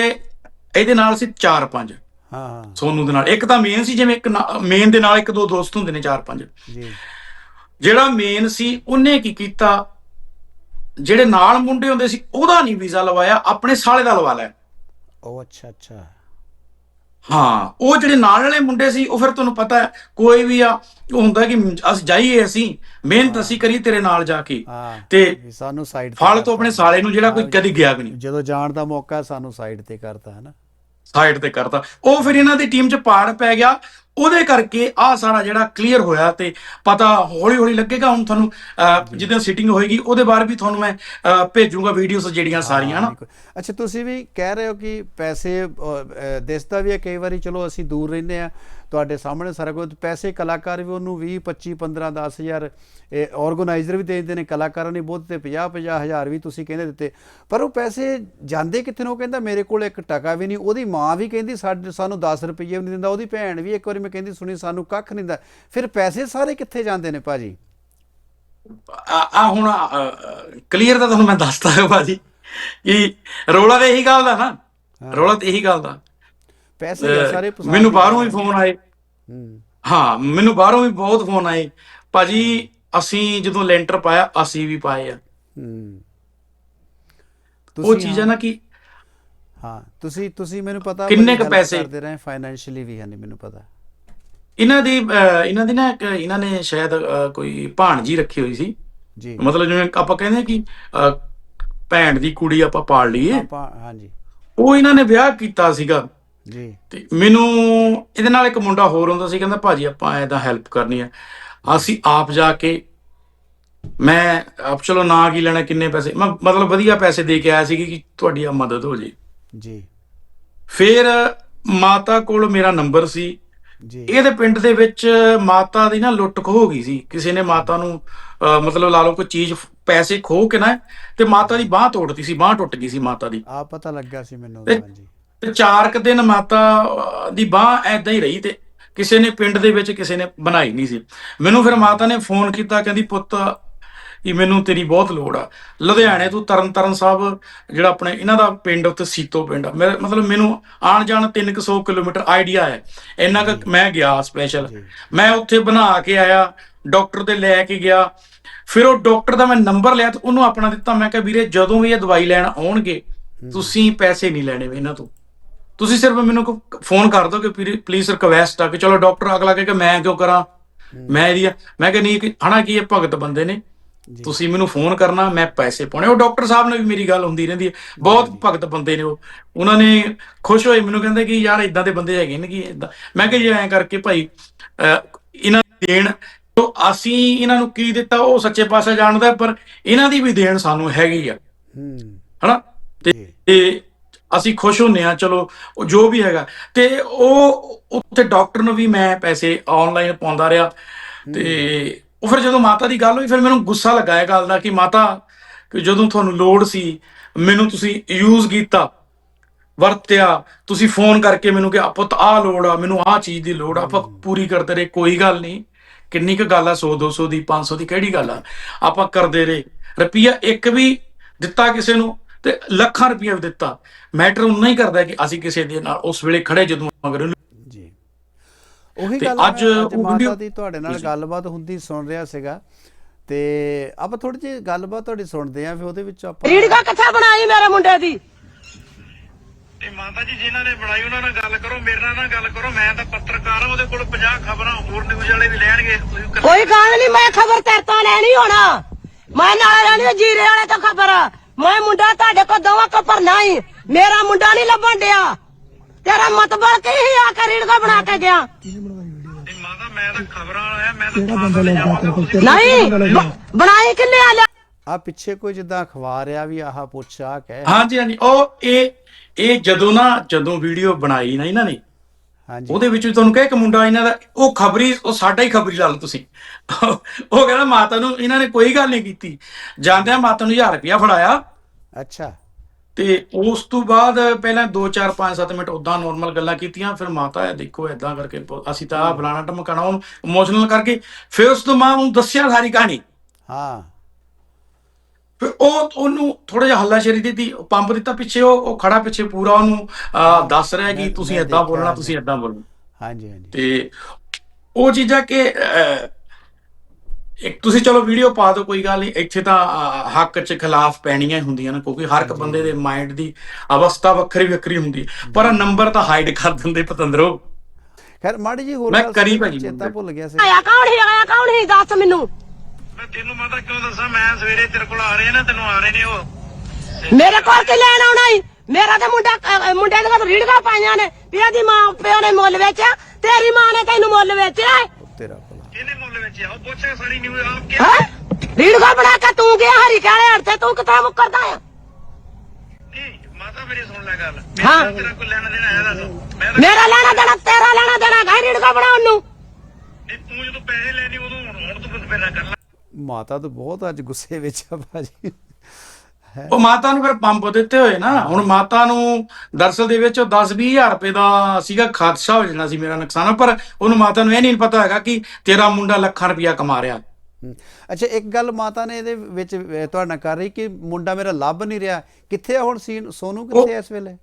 ਇਹਦੇ ਨਾਲ ਸੀ 4-5 ਹਾਂ ਹਾਂ। ਸੋਨੂ ਦੇ ਨਾਲ। ਇੱਕ ਤਾਂ ਮੇਨ ਸੀ ਜਿਵੇਂ ਇੱਕ ਮੇਨ ਦੇ ਨਾਲ ਇੱਕ ਦੋ ਦੋਸਤ ਹੁੰਦੇ ਨੇ 4-5 ਜੀ। ਜਿਹੜਾ ਮੇਨ ਸੀ ਉਹਨੇ ਕੀ ਕੀਤਾ? ਜਿਹੜੇ ਨਾਲ ਮੁੰਡੇ ਹੁੰਦੇ ਸੀ ਉਹਦਾ ਨਹੀਂ ਵੀਜ਼ਾ ਲਵਾਇਆ ਆਪਣੇ ਸਾਲੇ ਦਾ ਲਵਾ ਲਿਆ। ਉਹ ਅੱਛਾ ਅੱਛਾ। ਹਾਂ ਉਹ ਜਿਹੜੇ ਨਾਲ ਵਾਲੇ ਮੁੰਡੇ ਸੀ ਉਹ ਫਿਰ ਤੁਹਾਨੂੰ ਪਤਾ ਹੈ ਕੋਈ ਵੀ ਆ ਉਹ ਹੁੰਦਾ ਕਿ ਅਸੀਂ ਜਾਈਏ ਅਸੀਂ ਮਿਹਨਤ ਅਸੀਂ ਕਰੀ ਤੇਰੇ ਨਾਲ ਜਾ ਕੇ। ਤੇ ਸਾਨੂੰ ਸਾਈਡ ਫਲ ਤੋਂ ਆਪਣੇ ਸਾਲੇ ਨੂੰ ਜਿਹੜਾ ਕੋਈ ਕਦੀ ਗਿਆ ਵੀ ਨਹੀਂ। ਜਦੋਂ ਜਾਣ ਦਾ ਮੌਕਾ ਸਾਨੂੰ ਸਾਈਡ ਤੇ ਕਰਤਾ ਹੈ ਨਾ। ਸਾਈਡ ਤੇ ਕਰਤਾ। ਉਹ ਫਿਰ ਇਹਨਾਂ ਦੀ ਟੀਮ 'ਚ ਪਾੜ ਪੈ ਗਿਆ। ਉਹਦੇ ਕਰਕੇ ਆ ਸਾਰਾ ਜਿਹੜਾ ਕਲੀਅਰ ਹੋਇਆ ਤੇ ਪਤਾ ਹੌਲੀ ਹੌਲੀ ਲੱਗੇਗਾ। ਹੁਣ ਤੁਹਾਨੂੰ ਜਿੱਦਾਂ ਸਿਟਿੰਗ ਹੋਏਗੀ ਉਹਦੇ ਬਾਰੇ ਵੀ ਤੁਹਾਨੂੰ ਮੈਂ ਅਹ, ਭੇਜੂਗਾ ਵੀਡੀਓਜ਼ ਜਿਹੜੀਆਂ ਸਾਰੀਆਂ ਨਾ ਅੱਛਾ ਤੁਸੀਂ ਵੀ ਕਹਿ ਰਹੇ ਹੋ ਕਿ ਪੈਸੇ ਦਿਸਦਾ ਵੀ ਹੈ ਕਈ ਵਾਰੀ ਚਲੋ ਅਸੀਂ ਦੂਰ ਰਹਿੰਦੇ ਆ ਤੁਹਾਡੇ ਸਾਹਮਣੇ ਸਾਰਾ ਕੁਝ। ਪੈਸੇ ਕਲਾਕਾਰ ਵੀ ਉਹਨੂੰ 20 25 15 10000 ਇਹ ਆਰਗੇਨਾਈਜ਼ਰ ਵੀ ਦੇ ਦਿੰਦੇ ਨੇ। ਕਲਾਕਾਰਾਂ ਨੇ ਬਹੁਤ ਤੇ 50 50 ਹਜ਼ਾਰ ਵੀ ਤੁਸੀਂ ਕਹਿੰਦੇ ਦਿੱਤੇ। ਪਰ ਉਹ ਪੈਸੇ ਜਾਂਦੇ ਕਿੱਥੇ ਨੇ? ਕਹਿੰਦਾ ਮੇਰੇ ਕੋਲ ਇੱਕ ਟਕਾ ਵੀ ਨਹੀਂ। ਉਹਦੀ ਮਾਂ ਵੀ ਕਹਿੰਦੀ ਸਾਡੇ ਸਾਨੂੰ 10 ਰੁਪਏ ਵੀ ਨਹੀਂ ਦਿੰਦਾ। ਉਹਦੀ ਭੈਣ ਵੀ ਇੱਕ ਵਾਰੀ ਮੈਂ ਕਹਿੰਦੀ ਸੁਣੀ ਸਾਨੂੰ ਕੱਖ ਨਹੀਂ ਦਿੰਦਾ। ਫਿਰ ਪੈਸੇ ਸਾਰੇ ਕਿੱਥੇ ਜਾਂਦੇ ਨੇ ਭਾਜੀ? ਆ ਹੁਣ ਕਲੀਅਰ ਤਾਂ ਤੁਹਾਨੂੰ ਮੈਂ ਦੱਸਦਾ ਹਾਂ ਬਾਜੀ ਕਿ ਰੋਲਾ ਤੇ ਇਹੀ ਗੱਲ ਦਾ ਨਾ। ਰੋਲਾ ਤੇ ਇਹੀ ਗੱਲ ਦਾ। ਪੈਸੇ ਆ ਸਾਰੇ ਪਸੰਦ ਮੈਨੂੰ ਬਾਹਰੋਂ ਵੀ ਫੋਨ ਆਏ। ਹੂੰ। ਮੈਨੂੰ ਬਾਹਰੋਂ ਵੀ ਬਹੁਤ ਫੋਨ ਆਏ। ਭਾਜੀ ਅਸੀਂ ਜਦੋਂ ਲੈਂਟਰ ਪਾਇਆ ਅਸੀਂ ਵੀ ਪਾਏ ਆ। ਹੂੰ। ਉਹ ਚੀਜ਼ ਹੈ ਨਾ ਕਿ ਹਾਂ ਤੁਸੀਂ ਤੁਸੀਂ ਮੈਨੂੰ ਪਤਾ ਕਿੰਨੇ ਕੁ ਪੈਸੇ? ਕਰਦੇ ਰਹੇ ਫਾਈਨੈਂਸ਼ੀਅਲੀ ਵੀ ਹੈ ਨਹੀਂ ਮੈਨੂੰ ਪਤਾ। ਇਹਨਾਂ ਦੀ ਇਹਨਾਂ ਦੀ ਨਾ ਇੱਕ ਇਹਨਾਂ ਨੇ ਸ਼ਾਇਦ ਕੋਈ ਭਾਣਜੀ ਰੱਖੀ ਹੋਈ ਸੀ। ਜੀ। ਮਤਲਬ ਜਿਵੇਂ ਆਪਾਂ ਕਹਿੰਦੇ ਆ ਕਿ ਭੈਣ ਦੀ ਕੁੜੀ ਆਪਾਂ ਪਾਲ ਲਈਏ। ਆਪਾਂ ਹਾਂਜੀ। ਉਹ ਇਹਨਾਂ ਨੇ ਵਿਆਹ ਕੀਤਾ ਸੀਗਾ। ਜੀ। ਤੇ ਮੈਨੂੰ ਇਹਦੇ ਨਾਲ ਇੱਕ ਮੁੰਡਾ ਹੋਰ ਹੁੰਦਾ ਸੀ ਕਹਿੰਦਾ ਭਾਜੀ ਆਪਾਂ ਐਦਾ ਹੈਲਪ ਕਰਨੀ ਹੈ ਅਸੀਂ ਆਪ ਜਾ ਕੇ ਮੈਂ ਆਪ ਚਲੋ ਨਾ ਕੀ ਲੈਣਾ ਕਿੰਨੇ ਪੈਸੇ ਮੈਂ ਮਤਲਬ ਵਧੀਆ ਪੈਸੇ ਦੇ ਕੇ ਆਇਆ ਸੀ ਕਿ ਤੁਹਾਡੀ ਆ ਮਦਦ ਹੋ ਜੇ। ਜੀ। ਫਿਰ ਮਾਤਾ ਕੋਲ ਮੇਰਾ ਨੰਬਰ ਸੀ। ਜੀ। ਇਹਦੇ ਪਿੰਡ ਦੇ ਵਿੱਚ ਮਾਤਾ ਦੀ ਨਾ ਲੁੱਟ ਹੋ ਗਈ ਸੀ। ਕਿਸੇ ਨੇ ਮਾਤਾ ਨੂੰ ਮਤਲਬ ਲਾ ਲਓ ਕੋਈ ਚੀਜ਼ ਪੈਸੇ ਖੋਹ ਕੇ ਨਾ ਤੇ ਮਾਤਾ ਦੀ ਬਾਹ ਤੋੜਤੀ ਸੀ ਬਾਹ ਟੁੱਟ ਗਈ ਸੀ ਮਾਤਾ ਦੀ। ਆ ਪਤਾ ਲੱਗਾ ਸੀ ਮੈਨੂੰ ਹਾਂਜੀ। ਤੇ ਚਾਰ ਕੁ ਦਿਨ ਮਾਤਾ ਦੀ ਬਾਹ ਐਦਾਂ ਹੀ ਰਹੀ ਤੇ ਕਿਸੇ ਨੇ ਪਿੰਡ ਦੇ ਵਿੱਚ ਕਿਸੇ ਨੇ ਬਣਾਈ ਨਹੀਂ ਸੀ। ਮੈਨੂੰ ਫਿਰ ਮਾਤਾ ਨੇ ਫੋਨ ਕੀਤਾ ਕਹਿੰਦੀ ਪੁੱਤ ਇਹ ਮੈਨੂੰ ਤੇਰੀ ਬਹੁਤ ਲੋੜ ਆ। ਲੁਧਿਆਣੇ ਤੋਂ ਤਰਨਤਾਰਨ ਸਾਹਿਬ ਜਿਹੜਾ ਆਪਣੇ ਇਹਨਾਂ ਦਾ ਪਿੰਡ ਉੱਤੇ ਸੀਤੋ ਪਿੰਡ ਆ। ਮੇਰੇ ਮਤਲਬ ਮੈਨੂੰ ਆਣ ਜਾਣ 300 ਕਿਲੋਮੀਟਰ ਆਈਡੀਆ ਹੈ। ਇੰਨਾ ਕੁ ਮੈਂ ਗਿਆ ਸਪੈਸ਼ਲ ਮੈਂ ਉੱਥੇ ਬਣਾ ਕੇ ਆਇਆ ਡਾਕਟਰ ਦੇ ਲੈ ਕੇ ਗਿਆ। ਫਿਰ ਉਹ ਡਾਕਟਰ ਦਾ ਮੈਂ ਨੰਬਰ ਲਿਆ ਤੇ ਉਹਨੂੰ ਆਪਣਾ ਦਿੱਤਾ। ਮੈਂ ਕਿਹਾ ਵੀਰੇ ਜਦੋਂ ਵੀ ਇਹ ਦਵਾਈ ਲੈਣ ਆਉਣਗੇ ਤੁਸੀਂ ਪੈਸੇ ਨਹੀਂ ਲੈਣੇ ਇਹਨਾਂ ਤੋਂ। ਤੁਸੀਂ ਸਿਰਫ ਮੈਨੂੰ ਫੋਨ ਕਰ ਦਿਓ ਕਿ ਪਲੀਜ਼ ਰਿਕਵੈਸਟ ਆ ਕਿ ਚਲੋ ਡਾਕਟਰ ਅਗਲਾ ਕਹੇ ਕਿ ਮੈਂ ਕਿਉਂ ਕਰਾਂ? ਮੈਂ ਇਹਦੀ ਮੈਂ ਕਿ ਨਹੀਂ ਕਿ ਹਨਾ ਕੀ ਇਹ ਭਗਤ ਬੰਦੇ ਨੇ। ਤੁਸੀਂ ਮੈਨੂੰ ਫੋਨ ਕਰਨਾ ਮੈਂ ਪੈਸੇ ਪਾਉਣੇ। ਉਹ ਡਾਕਟਰ ਸਾਹਿਬ ਨਾਲ ਵੀ ਮੇਰੀ ਗੱਲ ਹੁੰਦੀ ਰਹਿੰਦੀ ਹੈ। ਬਹੁਤ ਭਗਤ ਬੰਦੇ ਨੇ ਉਹ। ਉਹਨਾਂ ਨੇ ਖੁਸ਼ ਹੋਏ ਮੈਨੂੰ ਕਹਿੰਦੇ ਕਿ ਯਾਰ ਇਦਾਂ ਦੇ ਬੰਦੇ ਹੈਗੇ ਨੇ ਕਿ ਇਦਾਂ ਮੈਂ ਕਿਹਾ ਜੇ ਐਂ ਕਰਕੇ ਭਾਈ ਇਹਨਾਂ ਦੀ ਦੇਣ ਤੋਂ ਅਸੀਂ ਇਹਨਾਂ ਨੂੰ ਕੀ ਦਿੱਤਾ ਉਹ ਸੱਚੇ ਪਾਸੇ ਜਾਣਦਾ ਪਰ ਇਹਨਾਂ ਦੀ ਵੀ ਦੇਣ ਸਾਨੂੰ ਹੈਗੀ ਆ। ਹੂੰ। ਹਨਾ? ਤੇ ਤੇ ਅਸੀਂ ਖੁਸ਼ ਹੁੰਨੇ ਆ ਚਲੋ ਜੋ ਵੀ ਹੈਗਾ। ਤੇ ਉਹ ਉੱਥੇ ਡਾਕਟਰ ਨੂੰ ਵੀ ਮੈਂ ਪੈਸੇ ਆਨਲਾਈਨ ਪਾਉਂਦਾ ਰਿਹਾ। ਤੇ ਉਹ ਫਿਰ ਜਦੋਂ ਮਾਤਾ ਦੀ ਗੱਲ ਹੋਈ ਫਿਰ ਮੈਨੂੰ ਗੁੱਸਾ ਲੱਗਾ ਇਹ ਗੱਲ ਦਾ ਕਿ ਮਾਤਾ ਕਿ ਜਦੋਂ ਤੁਹਾਨੂੰ ਲੋੜ ਸੀ ਮੈਨੂੰ ਤੁਸੀਂ ਯੂਜ਼ ਕੀਤਾ ਵਰਤਿਆ ਤੁਸੀਂ ਫੋਨ ਕਰਕੇ ਮੈਨੂੰ ਕਿ ਪੁੱਤ ਆਹ ਲੋੜ ਆ ਮੈਨੂੰ ਆਹ ਚੀਜ਼ ਦੀ ਲੋੜ ਆ ਆਪਾਂ ਪੂਰੀ ਕਰਦੇ ਰਹੇ ਕੋਈ ਗੱਲ ਨਹੀਂ। ਕਿੰਨੀ ਕੁ ਗੱਲ ਆ 100 200 ਦੀ 500 ਦੀ ਕਿਹੜੀ ਗੱਲ ਆ? ਆਪਾਂ ਕਰਦੇ ਰਹੇ। ਰੁਪਈਆ ਇੱਕ ਵੀ ਦਿੱਤਾ ਕਿਸੇ ਨੂੰ ਤੇ ਲੱਖਾਂ ਰੁਪਈਆ ਵੀ ਦਿੱਤਾ। ਮੈਟਰ ਉਨਾ ਹੀ ਕਰਦਾ ਕਿ ਅਸੀਂ ਕਿਸੇ ਦੇ ਨਾਲ ਉਸ ਵੇਲੇ ਖੜੇ ਜਦੋਂ ਮਗਰ ਜੀ। ਉਹੀ ਗੱਲ ਅੱਜ ਅੱਜ ਉਹ ਮਾਤਾ ਵੀਡੀਓ- ਦੀ ਤੁਹਾਡੇ ਨਾਲ ਜੀ। ਗੱਲਬਾਤ ਹੁੰਦੀ ਸੁਣ ਰਿਹਾ ਸੀਗਾ। ਤੇ ਆਪਾਂ ਥੋੜੀ ਜਿਹੀ ਗੱਲਬਾਤ ਤੁਹਾਡੀ ਸੁਣਦੇ ਆਂ ਫਿਰ ਉਹਦੇ ਵਿੱਚ ਆਪਾਂ ਰੀੜਗਾ ਕਿੱਥੇ ਬਣਾਈ ਮੇਰੇ ਮੁੰਡੇ ਦੀ? ਤੇ ਮਾਤਾ ਜੀ ਜਿਨ੍ਹਾਂ ਨੇ ਬਣਾਈ ਉਹਨਾਂ ਨਾਲ ਗੱਲ ਕਰੋ ਮੇਰੇ ਨਾਲ ਨਾ ਗੱਲ ਕਰੋ ਮੈਂ ਤਾਂ ਪੱਤਰਕਾਰ ਆ ਉਹਦੇ ਕੋਲ 50 ਖਬਰਾਂ ਹੋਰ ਨਿਊਜ਼ ਵਾਲੇ ਵੀ ਲੈਣਗੇ ਕੋਈ ਗੱਲ ਨਹੀਂ ਮੈਂ ਖਬਰ ਤੇਰੇ ਤੋਂ ਲੈਣੀ ਹੋਣਾ। ਮੈਂ ਨਾਲ ਲੈਣੀ ਆ ਜੀਰੇ ਵਾਲੇ ਤੋਂ ਖਬਰ। ਮੈਂ ਮੁੰਡਾ ਤੁਹਾਡੇ ਕੋਲ ਦੋਵਾਂ ਕੋ ਪਰ ਨਹੀਂ ਮੇਰਾ ਮੁੰਡਾ ਨਹੀਂ ਲੱਭਣ ਡਿਆ। ਤੇਰਾ ਮਤਬਲ ਕੀ ਹੀ ਆ ਕੇ ਰੀੜਗਾ ਬਣਾ ਕੇ ਗਿਆ। ਤੇ ਮਾਤਾ ਮੈਂ ਤਾਂ ਖਬਰਾਂ ਵਾਲਾ ਆ ਮੈਂ ਤਾਂ ਬੰਦਾ ਲੈ ਜਾਵਾਂਗਾ ਨਹੀਂ ਬਣਾਈ ਕਿੰਨੇ ਆ ਆ ਪਿੱਛੇ ਕੋਈ ਜਿੱਦਾਂ ਅਖਬਾਰ ਆ ਵੀ ਆਹ ਪੁੱਛ ਆ ਕਹਿ। ਹਾਂਜੀ ਹਾਂਜੀ। ਉਹ ਇਹ ਇਹ ਜਦੋਂ ਨਾ ਜਦੋਂ ਵੀਡੀਓ ਬਣਾਈ ਨਾ ਇਹਨਾਂ ਨੇ ਉਹਦੇ ਵਿੱਚ ਤੁਹਾਨੂੰ ਕਹੇ ਕਿ ਮੁੰਡਾ ਇਹਨਾਂ ਦਾ ਉਹ ਖਬਰੀ ਉਹ ਸਾਡਾ ਹੀ ਖਬਰੀ ਲਾ ਲਓ ਤੁਸੀਂ। ਉਹ ਕਹਿੰਦਾ ਮਾਤਾ ਨੂੰ ਇਹਨਾਂ ਨੇ ਕੋਈ ਗੱਲ ਨਹੀਂ ਕੀਤੀ। ਜਾਂਦਿਆਂ ਮਾਤਾ ਨੂੰ 1000 ਰੁਪਇਆ ਫੜਾਇਆ। ਅੱਛਾ। ਤੇ ਉਸ ਤੋਂ ਬਾਅਦ ਪਹਿਲਾਂ 2 4 5 7 ਮਿੰਟ ਉਦਾਂ ਨਾਰਮਲ ਗੱਲਾਂ ਕੀਤੀਆਂ। ਫਿਰ ਮਾਤਾ ਇਹ ਦੇਖੋ ਐਦਾਂ ਕਰਕੇ ਅਸੀਂ ਤਾਂ ਫਲਾਣਾ ਟਮਕਾਣਾ ਉਹਨੂੰ ਇਮੋਸ਼ਨਲ ਕਰਕੇ। ਫਿਰ ਉਸ ਤੋਂ ਬਾਅਦ ਉਹਨੂੰ ਦੱਸਿਆ ਸਾਰੀ ਕਹਾਣੀ। ਹਾਂ। ਫਿਰ ਉਹ ਉਹਨੂੰ ਥੋੜਾ ਜਿਹਾ ਹੱਲਾਸ਼ੇਰੀ ਦਿੱਤੀ ਪੰਪ ਦਿੱਤਾ ਪਿੱਛੇ ਉਹ ਉਹ ਖੜਾ ਪਿੱਛੇ ਪੂਰਾ ਉਹਨੂੰ ਦੱਸ ਰਿਹਾ ਕਿ ਤੁਸੀਂ ਦੇਖਿਆ ਬੋਲਣਾ। ਤੁਸੀਂ ਐਦਾਂ ਬੋਲਣਾ ਹਾਂਜੀ ਹਾਂਜੀ ਤੇ ਉਹ ਚੀਜ਼ਾਂ ਕਿ ਇੱਕ ਤੁਸੀਂ ਚਲੋ ਵੀਡੀਓ ਪਾ ਦਿਓ ਕੋਈ ਗੱਲ ਨਹੀਂ ਇੱਥੇ ਤਾਂ ਹੱਕ 'ਚ ਖਿਲਾਫ ਪੈਣੀਆਂ ਹੀ ਹੁੰਦੀਆਂ ਨੇ ਕਿਉਂਕਿ ਹਰ ਇੱਕ ਬੰਦੇ ਦੇ ਮਾਈਂਡ ਦੀ ਅਵਸਥਾ ਵੱਖਰੀ ਵੱਖਰੀ ਹੁੰਦੀ। ਪਰ ਨੰਬਰ ਤਾਂ ਹਾਈਡ ਕਰ ਦਿੰਦੇ ਪਤੰਦਰੋ ਖੈਰ ਮਾੜੀ ਜੀ ਹੋਰ ਮੈਂ ਕਰੀ ਭਾਜੀ ਚੇਤਾ। ਭੁੱਲ ਗਿਆ ਸੀ ਆਇਆ ਕੌਣ ਹੀ ਆਇਆ ਕੌਣ ਹੀ ਦੱਸ ਮੈਨੂੰ ਮੈਂ ਤੈਨੂੰ ਮਾਤਾ ਕਿਉਂ ਦੱਸਾਂ ਮੈਂ ਸਵੇਰੇ ਤੇਰੇ ਕੋਲ ਆ ਰਹੇ ਨੇ ਤੈਨੂੰ ਆ ਰਹੇ ਨੇ ਉਹ। ਮੇਰੇ ਕੋਲ ਕੀ ਲੈਣ ਆਉਣਾ ਈ? ਮੇਰਾ ਤੇ ਮੁੰਡਾ ਅਹ, ਮੁੰਡੇ ਦੇ ਕੋਲ ਰੀੜਗਾ ਪਾਈਆਂ ਨੇ ਵੀ ਇਹਦੀ ਮਾਂ ਪਿਓ ਨੇ ਮੁੱਲ ਵੇਚਿਆ ਤੇਰੀ ਮਾਂ ਨੇ ਤੈਨੂੰ ਮੁੱਲ ਵੇਚਿਆ ਏ। ਤੇਰਾ ਭਲਾ। ਕਿਹਨੇ ਮੁੱਲ ਵਿੱਚ ਆ ਉਹ ਪੁੱਛਿਆ ਸਾਰੀ ਨਿਊਜ਼ ਆਪ ਕਿ ਹੈ? ਰੀੜਗਾ ਬਣਾ ਕੇ ਤੂੰ ਗਿਆ ਹਰੀ ਕਾਲੇ ਹੜ ਤੇ ਤੂੰ ਕਿੱਥੇ ਮੁੱਕਰਦਾ ਆ? ਨਹੀਂ ਮਾਤਾ ਮੇਰੀ ਸੁਣ ਲੈ ਗੱਲ। ਹਾਂ। ਮੇਰਾ ਤੇਰਾ ਕੋਈ ਲੈਣਾ ਦੇਣਾ ਹੈ ਦੱਸ। ਮੈਂ ਤਾਂ ਮੇਰਾ ਲੈਣਾ ਦੇਣਾ ਤੇਰਾ ਲੈਣਾ ਦੇਣਾ ਗਾ ਰੀੜਗਾ ਬਣਾਉਣ ਨੂੰ। ਨਹੀਂ ਤੂੰ ਜਦੋਂ ਪੈਸੇ ਲੈਣੇ ਉਦੋਂ ਹੁਣ ਹੁਣ ਤੂੰ ਮੇਰੇ ਨਾਲ ਕਰ ਲੈ। ਮਾਤਾ ਤਾਂ ਬਹੁਤ ਅੱਜ ਗੁੱਸੇ ਵਿੱਚ ਆ ਭਾਜੀ। ਉਹ ਮਾਤਾ ਨੂੰ ਫਿਰ ਪੰਪ ਦਿੱਤੇ ਹੋਏ ਨਾ। ਹੁਣ ਮਾਤਾ ਨੂੰ ਦਰਸਲ ਦੇ ਵਿੱਚ ਉਹ 10 ਹਜ਼ਾਰ ਰੁਪਏ ਦਾ ਸੀਗਾ ਖਾਦਸ਼ਾ ਹੋ ਜਾਣਾ ਸੀ ਮੇਰਾ ਨੁਕਸਾਨ। ਪਰ ਉਹਨੂੰ ਮਾਤਾ ਨੂੰ ਇਹ ਨਹੀਂ ਪਤਾ ਹੈਗਾ ਕਿ ਤੇਰਾ ਮੁੰਡਾ ਲੱਖਾਂ ਰੁਪਇਆ ਕਮਾ ਰਿਹਾ। ਅੱਛਾ ਇੱਕ ਗੱਲ ਮਾਤਾ ਨੇ ਇਹਦੇ ਵਿੱਚ ਤੁਹਾਡੇ ਕਰ ਰਹੀ ਕਿ ਮੁੰਡਾ ਮੇਰਾ ਲੱਭ ਨਹੀਂ ਰਿਹਾ। ਕਿੱਥੇ ਆ ਹੁਣ ਸੀਨ? ਸੋਨੂ ਕਿੱਥੇ ਇਸ ਵੇਲੇ?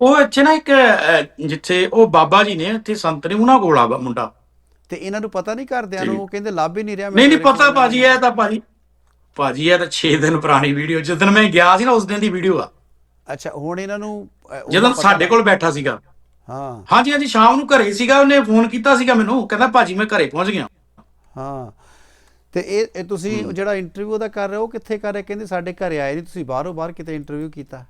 ਉਹ ਇੱਥੇ ਨਾ ਇੱਕ ਜਿੱਥੇ ਉਹ ਬਾਬਾ ਜੀ ਨੇ ਇੱਥੇ ਸੰਤ ਨੇ ਉਹਨਾਂ ਕੋਲ ਆ ਮੁੰਡਾ। ਤੇ ਇਹਨਾਂ ਨੂੰ ਪਤਾ ਨਹੀਂ ਕਰਦਿਆਂ ਨੂੰ ਉਹ ਕਹਿੰਦੇ ਲੱਭ ਹੀ ਨਹੀਂ ਰਿਹਾ ਨਹੀਂ ਨਹੀਂ ਪਤਾ ਭਾਜੀ ਇਹ ਤਾਂ ਭਾਜੀ ਭਾਜੀ ਇਹ ਤਾਂ 6 ਦਿਨ ਪੁਰਾਣੀ ਵੀਡੀਓ ਜਦੋਂ ਮੈਂ ਗਿਆ ਸੀ ਨਾ ਉਸ ਦਿਨ ਦੀ ਵੀਡੀਓ ਆ। ਅੱਛਾ ਹੁਣ ਇਹਨਾਂ ਨੂੰ ਜਦੋਂ ਸਾਡੇ ਕੋਲ ਬੈਠਾ ਸੀਗਾ। ਹਾਂ। ਹਾਂਜੀ ਹਾਂਜੀ ਸ਼ਾਮ ਨੂੰ ਘਰੇ ਸੀਗਾ ਉਹਨੇ ਫੋਨ ਕੀਤਾ ਸੀਗਾ ਮੈਨੂੰ ਕਹਿੰਦਾ ਭਾਜੀ ਮੈਂ ਘਰੇ ਪਹੁੰਚ ਗਿਆ। ਹਾਂ। ਤੇ ਇਹ ਤੁਸੀਂ ਜਿਹੜਾ ਇੰਟਰਵਿਊ ਦਾ ਕਰ ਰਹੇ ਹੋ ਉਹ ਕਿੱਥੇ ਕਰ ਰਹੇ? ਕਹਿੰਦੇ ਸਾਡੇ ਘਰੇ ਆਏ ਨਹੀਂ ਤੁਸੀਂ ਬਾਹਰੋਂ ਬਾਹਰ ਕਿਤੇ ਇੰਟਰਵਿਊ ਕੀਤਾ।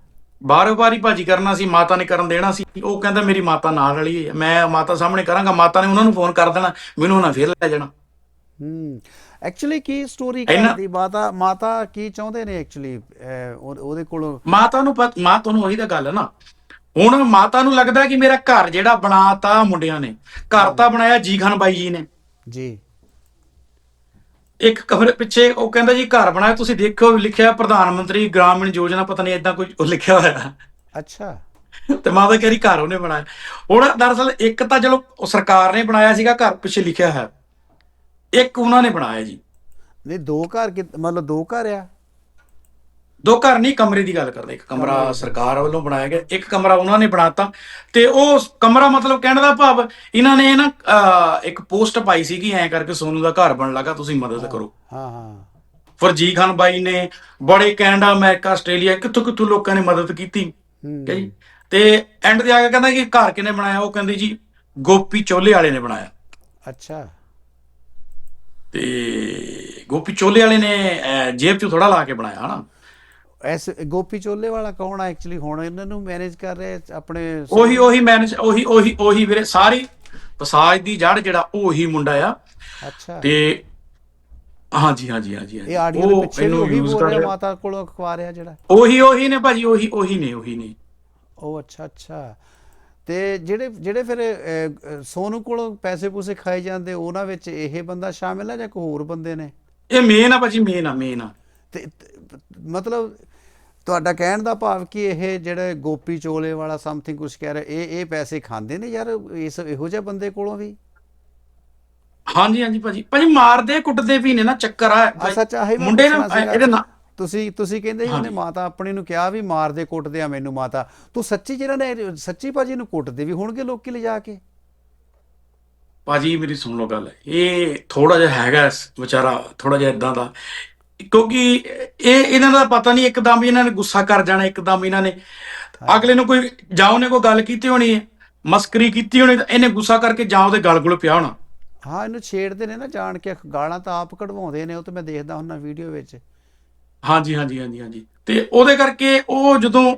ਬਾਰੋ ਬਾਰੀ ਭਾਜੀ ਕਰਨਾ ਸੀ ਮਾਤਾ ਨੇ ਕਰਨ ਦੇਣਾ ਸੀ ਉਹ ਕਹਿੰਦਾ ਮੇਰੀ ਮਾਤਾ ਨਾਲ ਵਾਲੀ ਹੈ। ਮੈਂ ਮਾਤਾ ਸਾਹਮਣੇ ਕਰਾਂਗਾ ਮਾਤਾ ਨੇ ਉਹਨਾਂ ਨੂੰ ਫੋਨ ਕਰ ਦੇਣਾ ਮੈਨੂੰ ਉਹਨਾਂ ਫੇਰ ਲੈ ਜਾਣਾ। ਹੂੰ ਐਕਚੁਅਲੀ ਕੀ ਸਟੋਰੀ ਕਰਦੀ ਮਾਤਾ ਮਾਤਾ ਕੀ ਚਾਹੁੰਦੇ ਨੇ ਐਕਚੁਅਲੀ ਉਹਦੇ ਕੋਲ ਮਾਤਾ ਨੂੰ ਪਤ ਮਾਂ ਤੁਹਾਨੂੰ ਉਹੀ ਤਾਂ ਗੱਲ ਹੈ ਨਾ। ਹੁਣ ਮਾਤਾ ਨੂੰ ਲੱਗਦਾ ਕਿ ਮੇਰਾ ਘਰ ਜਿਹੜਾ ਬਣਾਤਾ ਮੁੰਡਿਆਂ ਨੇ ਘਰ ਤਾਂ ਬਣਾਇਆ ਜੀ ਖਾਨ ਬਾਈ ਜੀ ਨੇ। ਜੀ। ਇੱਕ ਕਮਰੇ ਪਿੱਛੇ ਉਹ ਕਹਿੰਦਾ ਜੀ ਘਰ ਬਣਾਇਆ ਤੁਸੀਂ ਦੇਖੋ ਲਿਖਿਆ ਪ੍ਰਧਾਨ ਮੰਤਰੀ ਗ੍ਰਾਮੀਣ ਯੋਜਨਾ ਪਤਾ ਨਹੀਂ ਇਦਾਂ ਕੋਈ ਉਹ ਲਿਖਿਆ ਹੋਇਆ। ਅੱਛਾ। ਤੇ ਮਾਤਾ ਕਹਿ ਰਹੀ ਘਰ ਉਹਨੇ ਬਣਾਇਆ। ਹੁਣ ਦਰਅਸਲ ਇੱਕ ਤਾਂ ਚਲੋ ਉਹ ਸਰਕਾਰ ਨੇ ਬਣਾਇਆ ਸੀਗਾ ਘਰ ਪਿੱਛੇ ਲਿਖਿਆ ਹੈ ਇੱਕ ਉਹਨਾਂ ਨੇ ਬਣਾਇਆ ਜੀ। ਨਹੀਂ ਦੋ ਘਰ ਕਿ- ਮਤਲਬ ਦੋ ਘਰ ਆ? ਦੋ ਘਰ ਨਹੀਂ ਕਮਰੇ ਦੀ ਗੱਲ ਕਰਦੇ। ਇੱਕ ਕਮਰਾ ਸਰਕਾਰ ਵੱਲੋਂ ਬਣਾਇਆ ਗਿਆ ਇੱਕ ਕਮਰਾ ਉਹਨਾਂ ਨੇ ਬਣਾਤਾ। ਤੇ ਉਹ ਕਮਰਾ ਮਤਲਬ ਕਹਿਣ ਦਾ ਭਾਵ ਇਹਨਾਂ ਨੇ ਨਾ ਇੱਕ ਪੋਸਟ ਪਾਈ ਸੀਗੀ ਐਂ ਕਰਕੇ ਸੋਨੂ ਦਾ ਘਰ ਬਣ ਲੱਗਾ ਤੁਸੀਂ ਮਦਦ ਕਰੋ। ਹਾਂ ਹਾਂ। ਫਰਜੀ ਖਾਨ ਬਾਈ ਨੇ ਬੜੇ ਕੈਨੇਡਾ ਅਮਰੀਕਾ ਆਸਟ੍ਰੇਲੀਆ ਕਿੱਥੋਂ ਕਿੱਥੋਂ ਲੋਕਾਂ ਨੇ ਮਦਦ ਕੀਤੀ। ਜੀ? ਤੇ ਐਂਡ ਤੇ ਆ ਕੇ ਕਹਿੰਦਾ ਕਿ ਘਰ ਕਿਨੇ ਬਣਾਇਆ? ਉਹ ਕਹਿੰਦੇ ਜੀ ਗੋਪੀ ਚੋਲੇ ਵਾਲੇ ਨੇ ਬਣਾਇਆ। ਅੱਛਾ। ਤੇ ਗੋਪੀ ਚੋਲੇ ਵਾਲੇ ਨੇ ਜੇਬ 'ਚ ਥੋੜਾ ਲਾ ਕੇ ਬਣਾਇਆ ਹਨਾ? ਐਸ ਗੋਪੀ ਚੋਲੇ ਵਾਲਾ ਕੌਣ ਆ ਐਕਚੁਅਲੀ ਹੁਣ ਇਹਨਾਂ ਨੂੰ ਮੈਨੇਜ ਕਰ ਰਹੇ ਆਪਣੇ ਉਹੀ ਉਹੀ ਮੈਨੇਜ ਉਹੀ ਉਹੀ ਉਹੀ ਵੀਰੇ ਸਾਰੀ ਪਸਾਜ ਦੀ ਜੜ ਜਿਹੜਾ ਉਹੀ ਮੁੰਡਾ ਆ। ਅੱਛਾ। ਤੇ ਹਾਂਜੀ ਹਾਂਜੀ ਹਾਂਜੀ। ਇਹ ਆਡੀਓ ਦੇ ਪਿੱਛੇ use ਬੋਲ ਕਰ ਰਿਹਾ ਰਿਹਾ। ਮਾਤਾ ਕੋਲੋਂ ਅਖਬਾਰ ਆ ਜਿਹੜਾ। ਉਹੀ ਉਹੀ ਨੇ ਭਾਜੀ ਉਹੀ ਉਹੀ ਨੇ ਉਹੀ ਨੇ। ਉਹ ਅੱਛਾ ਅੱਛਾ। ਤੇ ਜਿਹੜੇ ਜਿਹੜੇ ਫਿਰ ਸੋਨੂ ਕੋਲੋਂ ਪੈਸੇ ਪੂਸੇ ਖਾਏ ਜਾਂਦੇ ਉਹਨਾਂ ਵਿੱਚ ਇਹ ਬੰਦਾ ਸ਼ਾਮਿਲ ਹੈ ਜਾਂ ਕੋਈ ਹੋਰ ਬੰਦੇ ਨੇ? ਇਹ ਮੇਨ ਆ ਭਾਜੀ ਮੇਨ ਆ ਮੇਨ ਆ। ਤੇ ਮਤਲਬ ਤੁਹਾਡਾ ਕਹਿਣ ਦਾ ਭਾਵ ਕਿ ਇਹ ਜਿਹੜੇ ਗੋਪੀ ਚੋਲੇ ਵਾਲਾ ਸਮਥਿੰਗ ਕੁਝ ਕਹਿ ਰਿਹਾ ਇਹ ਇਹ ਪੈਸੇ ਖਾਂਦੇ ਨੇ ਯਾਰ ਇਸ ਇਹੋ ਜਿਹੇ ਬੰਦੇ ਕੋਲੋਂ ਵੀ? ਹਾਂਜੀ ਹਾਂਜੀ ਭਾਜੀ। ਭਾਜੀ ਮਾਰਦੇ ਕੁੱਟਦੇ ਵੀ ਨੇ ਨਾ ਚੱਕਰ ਆ। ਸੱਚ ਆਹੀ ਮੁੰਡੇ ਨੇ। ਇਹਦੇ ਨਾਲ ਤੁਸੀਂ ਤੁਸੀਂ ਕਹਿੰਦੇ ਉਹਨੇ ਮਾਤਾ ਆਪਣੀ ਨੂੰ ਕਿਹਾ ਵੀ ਮਾਰਦੇ ਕੁੱਟਦੇ ਆ ਮੈਨੂੰ ਮਾਤਾ। ਤੂੰ ਸੱਚੀ ਜਿਹੜਾ ਨੇ ਸੱਚੀ ਭਾਜੀ ਨੂੰ ਕੁੱਟਦੇ ਵੀ ਹੋਣਗੇ ਲੋਕੀ ਲਿਜਾ ਕੇ? ਭਾਜੀ ਮੇਰੀ ਸੁਣ ਲਓ ਗੱਲ। ਇਹ ਥੋੜਾ ਜਿਹਾ ਹੈਗਾ ਵਿਚਾਰਾ ਥੋੜਾ ਜਿਹਾ ਇਦਾਂ ਦਾ। ਕਿਉਂਕਿ ਇਹ ਇਹਨਾਂ ਦਾ ਪਤਾ ਨਹੀਂ ਇੱਕਦਮ ਇਹਨਾਂ ਨੇ ਗੁੱਸਾ ਕਰ ਜਾਣਾ ਇੱਕਦਮ ਇਹਨਾਂ ਨੇ। ਅਗਲੇ ਨੂੰ ਕੋਈ ਜਾਂ ਉਹਨੇ ਕੋਈ ਗੱਲ ਕੀਤੀ ਹੋਣੀ ਹੈ ਮਸਕਰੀ ਕੀਤੀ ਹੋਣੀ ਤਾਂ ਇਹਨੇ ਗੁੱਸਾ ਕਰਕੇ ਜਾਂ ਉਹਦੇ ਗਲ ਗੁਲ ਪਿਆ ਹੋਣਾ। ਹਾਂ ਇਹਨੂੰ ਛੇੜਦੇ ਨੇ ਨਾ ਜਾਣ ਕੇ ਗਾਲਾਂ ਤਾਂ ਆਪ ਕਢਵਾਉਂਦੇ ਨੇ ਉਹ ਤਾਂ ਮੈਂ ਦੇਖਦਾ ਹੁੰਨਾ ਵੀਡੀਓ ਵਿੱਚ। ਹਾਂਜੀ ਹਾਂਜੀ ਹਾਂਜੀ ਹਾਂਜੀ। ਤੇ ਉਹਦੇ ਕਰਕੇ ਉਹ ਜਦੋਂ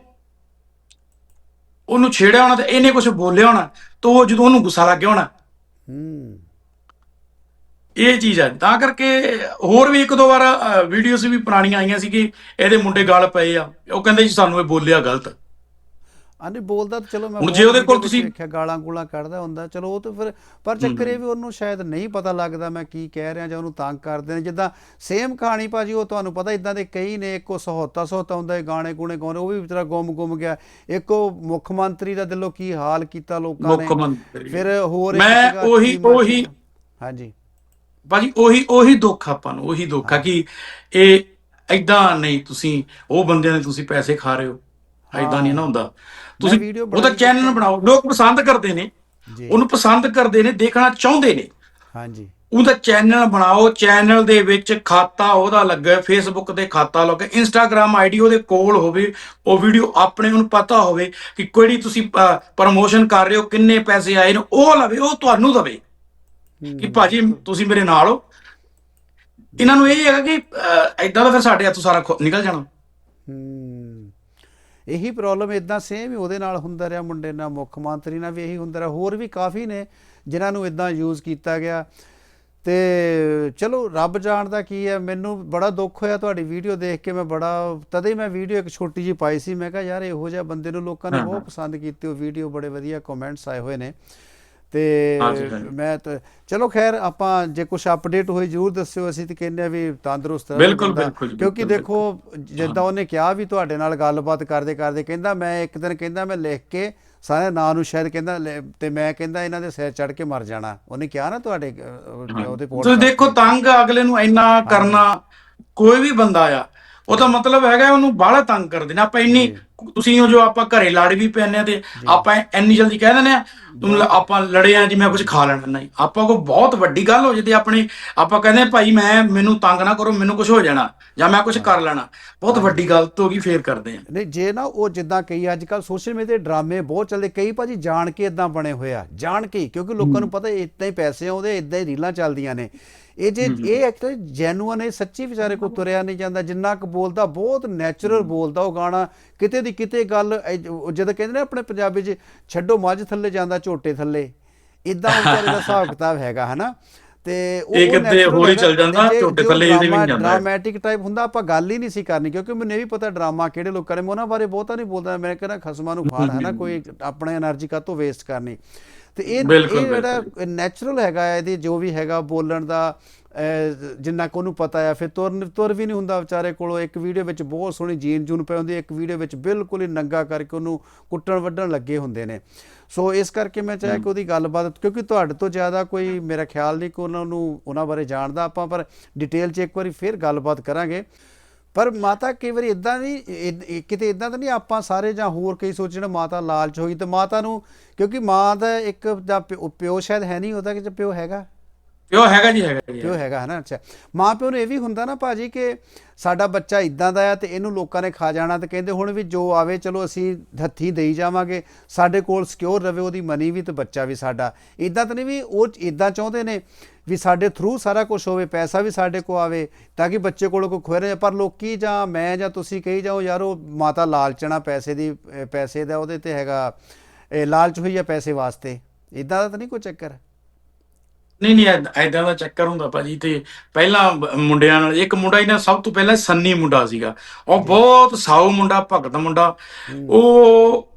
ਉਹਨੂੰ ਛੇੜਿਆ ਹੋਣਾ ਤੇ ਇਹਨੇ ਕੁਝ ਬੋਲਿਆ ਹੋਣਾ ਤਾਂ ਉਹ ਜਦੋਂ ਉਹਨੂੰ ਗੁੱਸਾ ਲੱਗ ਗਿਆ ਹੋਣਾ। ਹੂੰ। ਇਹ ਚੀਜ਼ ਹੈ। ਤਾਂ ਕਰਕੇ ਹੋਰ ਵੀ ਇੱਕ ਦੋ ਵਾਰ ਵੀਡੀਓਜ਼ ਵੀ ਪੁਰਾਣੀਆਂ ਆਈਆਂ ਸੀ ਕਿ ਇਹਦੇ ਮੁੰਡੇ ਗਲ ਪਏ ਆ। ਉਹ ਕਹਿੰਦੇ ਜੀ ਸਾਨੂੰ ਇਹ ਬੋਲਿਆ ਗਲਤ। ਆਨੇ ਬੋਲਦਾ ਤਾਂ ਚਲੋ ਮੈਂ ਹੁਣ ਜੇ ਉਹਦੇ ਕੋਲ ਤੁਸੀਂ- ਵੇਖਿਆ ਗਾਲਾਂ ਗੂਲਾਂ ਕੱਢਦਾ ਹੁੰਦਾ ਚਲੋ ਉਹ ਤਾਂ ਫਿਰ ਪਰ ਚੱਕਰ ਇਹ ਵੀ ਉਹਨੂੰ ਸ਼ਾਇਦ ਨਹੀਂ ਪਤਾ ਲੱਗਦਾ ਮੈਂ ਕੀ ਕਹਿ ਰਿਹਾ ਜਾਂ ਉਹਨੂੰ ਤੰਗ ਕਰਦੇ ਨੇ। ਜਿੱਦਾਂ ਸੇਮ ਕਹਾਣੀ ਭਾਜੀ ਉਹ ਤੁਹਾਨੂੰ ਪਤਾ ਇਦਾਂ ਦੇ ਕਈ ਨੇ ਇੱਕੋ ਸਹੋਤਾ ਸਹੋਤਾ ਹੁੰਦਾ ਇਹ ਗਾਣੇ ਗੂਣੇ ਗਾਉਂਦੇ ਉਹ ਵੀ ਵਿਚਾਰਾ ਗੁੰਮ ਗੁੰਮ ਗਿਆ। ਇੱਕ ਮੁੱਖ ਮੰਤਰੀ ਦਾ ਦਿਲੋਂ ਕੀ ਹਾਲ ਕੀਤਾ ਲੋਕਾਂ ਨੇ। ਮੁੱਖ ਮੰਤਰੀ। ਫਿਰ ਹੋਰ ਮੈਂ ਉਹੀ ਉਹੀ ਹਾਂਜੀ। ਭਾਜੀ ਉਹੀ ਉਹੀ ਦੁੱਖ ਆਪਾਂ ਨੂੰ ਉਹੀ ਦੁੱਖ ਆ ਕਿ ਇਹ ਐਦਾਂ ਨਹੀਂ ਤੁਸੀਂ ਉਹ ਬੰਦਿਆਂ ਦੇ ਤੁਸੀਂ ਪੈਸੇ ਖਾ ਰਹੇ ਹੋ। ਐਦਾਂ ਨਹੀਂ ਨਾ ਹੁੰਦਾ। ਤੁਸੀਂ ਬਣਾਈ ਚੈਨਲ ਬਣਾਓ ਲੋਕ ਪਸੰਦ ਕਰਦੇ ਨੇ। ਉਹਨੂੰ ਪਸੰਦ ਕਰਦੇ ਨੇ ਦੇਖਣਾ ਚਾਹੁੰਦੇ ਨੇ। ਹਾਂਜੀ। ਉਹਦਾ ਚੈਨਲ ਬਣਾਓ ਚੈਨਲ ਦੇ ਵਿੱਚ ਖਾਤਾ ਉਹਦਾ ਲੱਗੇ ਫੇਸਬੁੱਕ ਤੇ ਖਾਤਾ ਲੱਗੇ ਇੰਸਟਾਗ੍ਰam ਆਈਡੀ ਉਹਦੇ ਕੋਲ ਹੋਵੇ ਉਹ ਵੀਡੀਓ ਆਪਣੇ ਨੂੰ ਪਤਾ ਹੋਵੇ ਕਿ ਕਿਹੜੀ ਤੁਸੀਂ ਪ੍ਰਮੋਸ਼ਨ ਕਰ ਰਹੇ ਹੋ ਕਿੰਨੇ ਪੈਸੇ ਆਏ ਨੇ ਉਹ ਲਵੇ ਉਹ ਤੁਹਾਨੂੰ ਦਵੇ। ਕਿ ਭਾਜੀ ਤੁਸੀਂ ਮੇਰੇ ਨਾਲ ਹੋ। ਇਹਨਾਂ ਨੂੰ ਇਹ ਹੈਗਾ ਕਿ ਐਦਾਂ ਦਾ ਫਿਰ ਸਾਡੇ ਹੱਥੋਂ ਸਾਰਾ ਨਿਕਲ ਜਾਣਾ। ਹੂੰ। ਇਹੀ ਪ੍ਰੋਬਲਮ ਇਦਾਂ ਸੇਮ ਹੀ ਉਹਦੇ ਨਾਲ ਹੁੰਦਾ ਰਿਹਾ ਮੁੰਡੇ ਨਾਲ ਮੁੱਖ ਮੰਤਰੀ ਨਾਲ ਵੀ ਇਹੀ ਹੁੰਦਾ ਰਿਹਾ। ਹੋਰ ਵੀ ਕਾਫੀ ਨੇ ਜਿਨ੍ਹਾਂ ਨੂੰ ਇਦਾਂ ਯੂਜ਼ ਕੀਤਾ ਗਿਆ। ਤੇ ਚਲੋ ਰੱਬ ਜਾਣਦਾ ਕੀ ਹੈ। ਮੈਨੂੰ ਬੜਾ ਦੁੱਖ ਹੋਇਆ ਤੁਹਾਡੀ ਵੀਡੀਓ ਦੇਖ ਕੇ। ਮੈਂ ਬੜਾ ਤਦੇ ਮੈਂ ਵੀਡੀਓ ਇੱਕ ਛੋਟੀ ਜੀ ਪਾਈ ਸੀ। ਮੈਂ ਕਿਹਾ ਯਾਰ ਇਹੋ ਜਿਹਾ ਬੰਦੇ ਨੂੰ ਲੋਕਾਂ ਨੇ ਬਹੁਤ ਪਸੰਦ ਕੀਤੀ। ਉਹ ਵੀਡੀਓ ਬੜੇ ਵਧੀਆ ਕਮੈਂਟਸ ਆਏ ਹੋਏ ਨੇ। ਤੇ। ਮੈਂ ਤਾਂ ਚਲੋ ਖੈਰ ਆਪਾਂ ਜੇ ਕੁਝ ਅਪਡੇਟ ਹੋਈ ਜਰੂਰ ਦੱਸਿਓ। ਅਸੀਂ ਤੇ ਕਹਿੰਦੇ ਆ ਵੀ ਤੰਦਰੁਸਤ ਰਹੋ ਬਿਲਕੁਲ, ਬੰਦਾ। ਬਿਲਕੁਲ ਜੀ, ਕਿਉਂਕਿ ਦੇਖੋ ਜਿੱਦਾਂ ਉਹਨੇ ਕਿਹਾ ਵੀ ਤੁਹਾਡੇ ਨਾਲ ਗੱਲਬਾਤ ਕਰਦੇ ਕਰਦੇ ਕਹਿੰਦਾ ਮੈਂ ਇੱਕ ਦਿਨ ਕਹਿੰਦਾ ਮੈਂ ਲਿਖ ਕੇ ਸਾਰੇ ਨਾਂ ਨੂੰ ਸ਼ਾਇਦ ਕਹਿੰਦਾ ਤੇ ਮੈਂ ਕਹਿੰਦਾ ਇਹਨਾਂ ਦੇ ਸਿਰ ਚੜ ਕੇ ਮਰ ਜਾਣਾ। ਉਹਨੇ ਕਿਹਾ ਨਾ ਤੁਹਾਡੇ ਉਹਦੇ ਤੁਸੀਂ podcast ਦੇਖੋ ਤੰਗ ਅਗਲੇ ਨੂੰ ਇੰਨਾ ਕਰਨਾ ਕੋਈ ਵੀ ਬੰਦਾ ਆ ਉਹਦਾ ਮਤਲਬ ਹੈਗਾ ਉਹਨੂੰ ਬਾਹਲਾ ਤੰਗ ਕਰ ਦੇਣਾ ਆਪਾਂ ਇੰਨੀ ਤੁਸੀਂ ਜੋ ਆਪਾਂ ਘਰੇ ਲੜ ਵੀ ਪੈਨੇ ਤੇ ਆਪਾਂ ਇੰਨੀ ਜਲਦੀ ਕਹਿ ਦਿੰਦੇ ਆ ਤੁਮ ਆਪਾਂ ਲੜੇ ਆ ਜੀ ਮੈਂ ਕੁਝ ਖਾ ਲੈਣਾ ਨਹੀਂ। ਆਪਾਂ ਕੋ ਬਹੁਤ ਵੱਡੀ ਗੱਲ ਹੋ ਜਾਂਦੀ ਆਪਣੇ ਆਪਾਂ ਕਹਿੰਦੇ ਭਾਈ ਮੈਂ ਮੈਨੂੰ ਤੰਗ ਨਾ ਕਰੋ ਮੈਨੂੰ ਕੁਝ ਹੋ ਜਾਣਾ ਜਾਂ ਮੈਂ ਕੁਝ ਕਰ ਲੈਣਾ। ਬਹੁਤ ਵੱਡੀ ਗਲਤ ਹੋ ਗਈ ਫੇਰ ਕਰਦੇ ਆ। ਨਹੀਂ ਜੇ ਨਾ ਉਹ ਜਿੱਦਾਂ ਕਈ ਅੱਜ ਕੱਲ ਸੋਸ਼ਲ ਮੀਡੀਆ ਤੇ ਡਰਾਮੇ ਬਹੁਤ ਚੱਲਦੇ ਕਈ ਭਾਜੀ ਜਾਣ ਕੇ ਇਦਾਂ ਬਣੇ ਹੋਏ ਆ ਜਾਣ ਕੇ ਕਿਉਂਕਿ ਲੋਕਾਂ ਨੂੰ ਪਤਾ ਇਦਾਂ ਹੀ ਪੈਸੇ ਆਉਂਦੇ ਇਦਾਂ ਹੀ ਰੀਲਾਂ ਚੱਲਦੀਆਂ ਨੇ। ਇਹ ਜੇ ਇਹ ਐਕਟਰ ਜੈਨੂਅਨ ਹੈ ਸੱਚੀ ਵਿਚਾਰੇ ਕੋ ਤੁਰਿਆ ਨਹੀਂ ਜਾਂਦਾ ਜਿੰਨਾ ਕੁ ਬੋਲਦਾ ਬਹੁਤ ਨੈਚੁਰਲ ਬੋਲਦਾ ਉਹ ਗਾਣਾ ਕਿਤੇ ਦੀ ਕਿਤੇ ਗੱਲ ਜਦੋਂ ਕਹਿੰਦੇ ਨੇ ਆਪਣੇ ਪੰਜਾਬੀ 'ਚ ਛੱਡੋ ਮੱਝ ਥੱਲੇ ਜਾਂਦਾ ਝੋਟੇ ਥੱਲੇ। ਇਦਾਂ ਵਿਚਾਰੇ ਦਾ ਹਿਸਾਬ ਕਿਤਾਬ ਹੈਗਾ ਹਨਾ? ਤੇ ਉਹ ਇਹ ਕਿਤੇ ਹੋਰ ਹੀ ਚੱਲ ਜਾਂਦਾ ਝੋਟੇ ਥੱਲੇ ਇਹਦੇ ਵੀ ਜਾਂਦਾ ਡਰਾਮੈਟਿਕ ਟਾਈਪ ਹੁੰਦਾ ਆਪਾਂ ਗੱਲ ਹੀ ਨਹੀਂ ਸੀ ਕਰਨੀ ਕਿਉਂਕਿ ਮੈਨੂੰ ਇਹ ਵੀ ਪਤਾ ਡਰਾਮਾ ਕਿਹੜੇ ਲੋਕਾਂ ਨੇ ਮੈਂ ਉਹਨਾਂ ਬਾਰੇ ਬਹੁਤਾ ਨਹੀਂ ਬੋਲਦਾ ਮੈਂ ਕਹਿੰਦਾ ਖਸਮਾਂ ਨੂੰ ਖਾਣਾ ਹੈ ਨਾ ਕੋਈ ਆਪਣੇ એનર્ਜੀ ਕਾ ਤੋਂ ਵੇਸਟ ਕਰਨੀ? ਤੇ ਇਹ ਇਹ ਜਿਹੜਾ ਨੈਚੁਰਲ ਹੈਗਾ ਇਹਦੀ ਜੋ ਵੀ ਹੈਗਾ ਬੋਲਣ ਦਾ ਜਿੰਨਾ ਕੋ ਨੂੰ ਪਤਾ ਹੈ ਫਿਰ ਤੁਰ ਤੁਰ ਵੀ ਨਹੀਂ ਹੁੰਦਾ ਵਿਚਾਰੇ ਕੋਲੋਂ। ਇੱਕ ਵੀਡੀਓ ਵਿੱਚ ਬਹੁਤ ਸੋਹਣੀ ਜੀਨ ਜੂਨ ਪਈ ਹੁੰਦੀ ਇੱਕ ਵੀਡੀਓ ਵਿੱਚ ਬਿਲਕੁਲ ਹੀ ਨੰਗਾ ਕਰਕੇ ਉਹਨੂੰ ਕੁੱਟਣ ਵੱਢਣ ਲੱਗੇ ਹੁੰਦੇ ਨੇ। ਸੋ ਇਸ ਕਰਕੇ ਮੈਂ ਚਾਹਿਆ ਕਿ ਉਹਦੀ ਗੱਲਬਾਤ ਕਿਉਂਕਿ ਤੁਹਾਡੇ ਤੋਂ ਜ਼ਿਆਦਾ ਕੋਈ ਮੇਰਾ ਖਿਆਲ ਨਹੀਂ ਕਿ ਉਹਨਾਂ ਨੂੰ ਉਹਨਾਂ ਬਾਰੇ ਜਾਣਦਾ ਆਪਾਂ ਪਰ ਡਿਟੇਲ 'ਚ ਇੱਕ ਵਾਰੀ ਫਿਰ ਗੱਲਬਾਤ ਕਰਾਂਗੇ। ਪਰ ਮਾਤਾ ਕਈ ਵਾਰੀ ਇਦਾਂ ਨਹੀਂ ਕਿਤੇ ਇਦਾਂ ਤਾਂ ਨਹੀਂ ਆਪਾਂ ਸਾਰੇ ਜਾਂ ਹੋਰ ਕਈ ਸੋਚਣ ਮਾਤਾ ਲਾਲਚ ਹੋਈ ਤੇ ਮਾਤਾ ਨੂੰ ਕਿਉਂਕਿ ਮਾਂ ਦਾ ਇੱਕ ਜਾਂ ਪਿਓ ਪਿਓ ਸ਼ਾਇਦ ਹੈ ਨਹੀਂ ਉਹਦਾ ਕਿ ਪਿਓ ਹੈਗਾ। ਪਿਓ ਹੈਗਾ ਜੀ ਹੈਗਾ ਜੀ ਪਿਓ ਹੈਗਾ। ਹੈ ਨਾ ਅੱਛਾ। ਮਾਂ ਪਿਓ ਨੂੰ ਇਹ ਵੀ ਹੁੰਦਾ ਨਾ ਭਾਜੀ ਕਿ ਸਾਡਾ ਬੱਚਾ ਇਦਾਂ ਦਾ ਆ ਤੇ ਇਹਨੂੰ ਲੋਕਾਂ ਨੇ ਖਾ ਜਾਣਾ ਤੇ ਕਹਿੰਦੇ ਹੁਣ ਵੀ ਜੋ ਆਵੇ ਚਲੋ ਅਸੀਂ ਹੱਥੀਂ ਦੇਈ ਜਾਵਾਂਗੇ ਸਾਡੇ ਕੋਲ ਸਿਕਿਉਰ ਰਵੇ ਉਹਦੀ ਮਨੀ ਵੀ ਤੇ ਬੱਚਾ ਵੀ ਸਾਡਾ। ਇਦਾਂ ਤਾਂ ਨਹੀਂ ਵੀ ਉਹ ਇਦਾਂ ਚਾਹੁੰਦੇ ਨੇ ਵੀ ਸਾਡੇ ਥਰੂ ਸਾਰਾ ਕੁਝ ਹੋਵੇ ਪੈਸਾ ਵੀ ਸਾਡੇ ਕੋ ਆਵੇ ਤਾਂ ਕਿ ਬੱਚੇ ਕੋਲ ਕੋਈ ਖੋਏ ਰਹੇ ਪਰ ਲੋਕੀ ਜਾਂ ਮੈਂ ਜਾਂ ਤੁਸੀਂ ਕਹੀ ਜਾਓ ਯਾਰ ਉਹ ਮਾਤਾ ਲਾਲਚਣਾ ਪੈਸੇ ਦੀ ਪੈਸੇ ਦਾ ਉਹਦੇ ਤੇ ਹੈਗਾ ਇਹ ਲਾਲਚ ਹੋਈ ਆ ਪੈਸੇ ਵਾਸਤੇ। ਇਦਾਂ ਦਾ ਤਾਂ ਨਹੀਂ ਕੋਈ ਚੱਕਰ? ਨਹੀਂ ਨਹੀਂ ਐਦਾਂ ਦਾ ਚੱਕਰ ਹੁੰਦਾ ਭਾਜੀ ਤੇ ਪਹਿਲਾਂ ਮੁੰਡਿਆਂ ਨਾਲ ਇੱਕ ਮੁੰਡਾ ਇਹਨਾਂ ਸਭ ਤੋਂ ਪਹਿਲਾਂ ਸੰਨੀ ਮੁੰਡਾ ਸੀਗਾ। ਉਹ ਬਹੁਤ ਸਾਊ ਮੁੰਡਾ ਭਗਤ ਮੁੰਡਾ। ਉਹ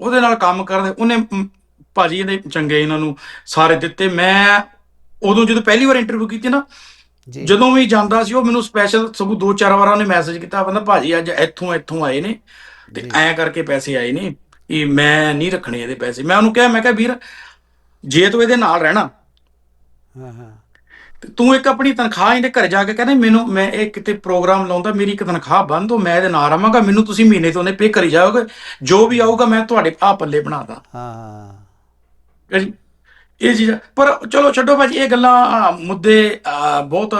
ਉਹਦੇ ਨਾਲ ਕੰਮ ਕਰਦੇ ਉਹਨੇ ਭਾਜੀ ਇਹਦੇ ਚੰਗੇ ਇਹਨਾਂ ਨੂੰ ਸਾਰੇ ਦਿੱਤੇ। ਮੈਂ ਉਦੋਂ ਜਦੋਂ ਪਹਿਲੀ ਵਾਰ ਇੰਟਰਵਿਊ ਕੀਤੀ ਨਾ ਜਦੋਂ ਵੀ ਜਾਂਦਾ ਸੀ ਉਹ ਮੈਨੂੰ ਸਪੈਸ਼ਲ ਸਗੋਂ ਦੋ ਚਾਰ ਵਾਰ ਉਹਨੇ ਮੈਸੇਜ ਕੀਤਾ ਕਹਿੰਦਾ ਭਾਜੀ ਅੱਜ ਇੱਥੋਂ ਇੱਥੋਂ ਆਏ ਨੇ ਤੇ। ਐਂ ਕਰਕੇ ਪੈਸੇ ਆਏ ਨੇ ਇਹ ਮੈਂ ਨਹੀਂ ਰੱਖਣੇ ਇਹਦੇ ਪੈਸੇ। ਮੈਂ ਉਹਨੂੰ ਕਿਹਾ ਮੈਂ ਕਿਹਾ ਵੀਰ ਜੇ ਤੂੰ ਇਹਦੇ ਨਾਲ ਰਹਿਣਾ ਹਾਂ ਹਾਂ। ਤੇ ਤੂੰ ਇੱਕ ਆਪਣੀ ਤਨਖਾਹ ਇਹਦੇ ਘਰ ਜਾ ਕੇ ਕਹਿੰਦੇ ਮੈਨੂੰ ਮੈਂ ਇਹ ਕਿਤੇ ਪ੍ਰੋਗਰਾਮ ਲਾਉਂਦਾ ਮੇਰੀ ਇੱਕ ਤਨਖਾਹ ਬੰਦ ਹੋ ਮੈਂ ਇਹਦੇ ਨਾਲ ਰਵਾਂਗਾ ਮੈਨੂੰ ਤੁਸੀਂ ਮਹੀਨੇ ਤੋਂ ਉਹਨੇ ਪੇ ਕਰੀ ਜਾਓਗੇ ਜੋ ਵੀ ਆਊਗਾ ਮੈਂ ਤੁਹਾਡੇ ਆ ਪੱਲੇ ਬਣਾਦਾ ਹਾਂ ਇਹ ਚੀਜ਼ ਪਰ ਚਲੋ ਛੱਡੋ ਭਾਜੀ ਇਹ ਗੱਲਾਂ ਮੁੱਦੇ ਬਹੁਤ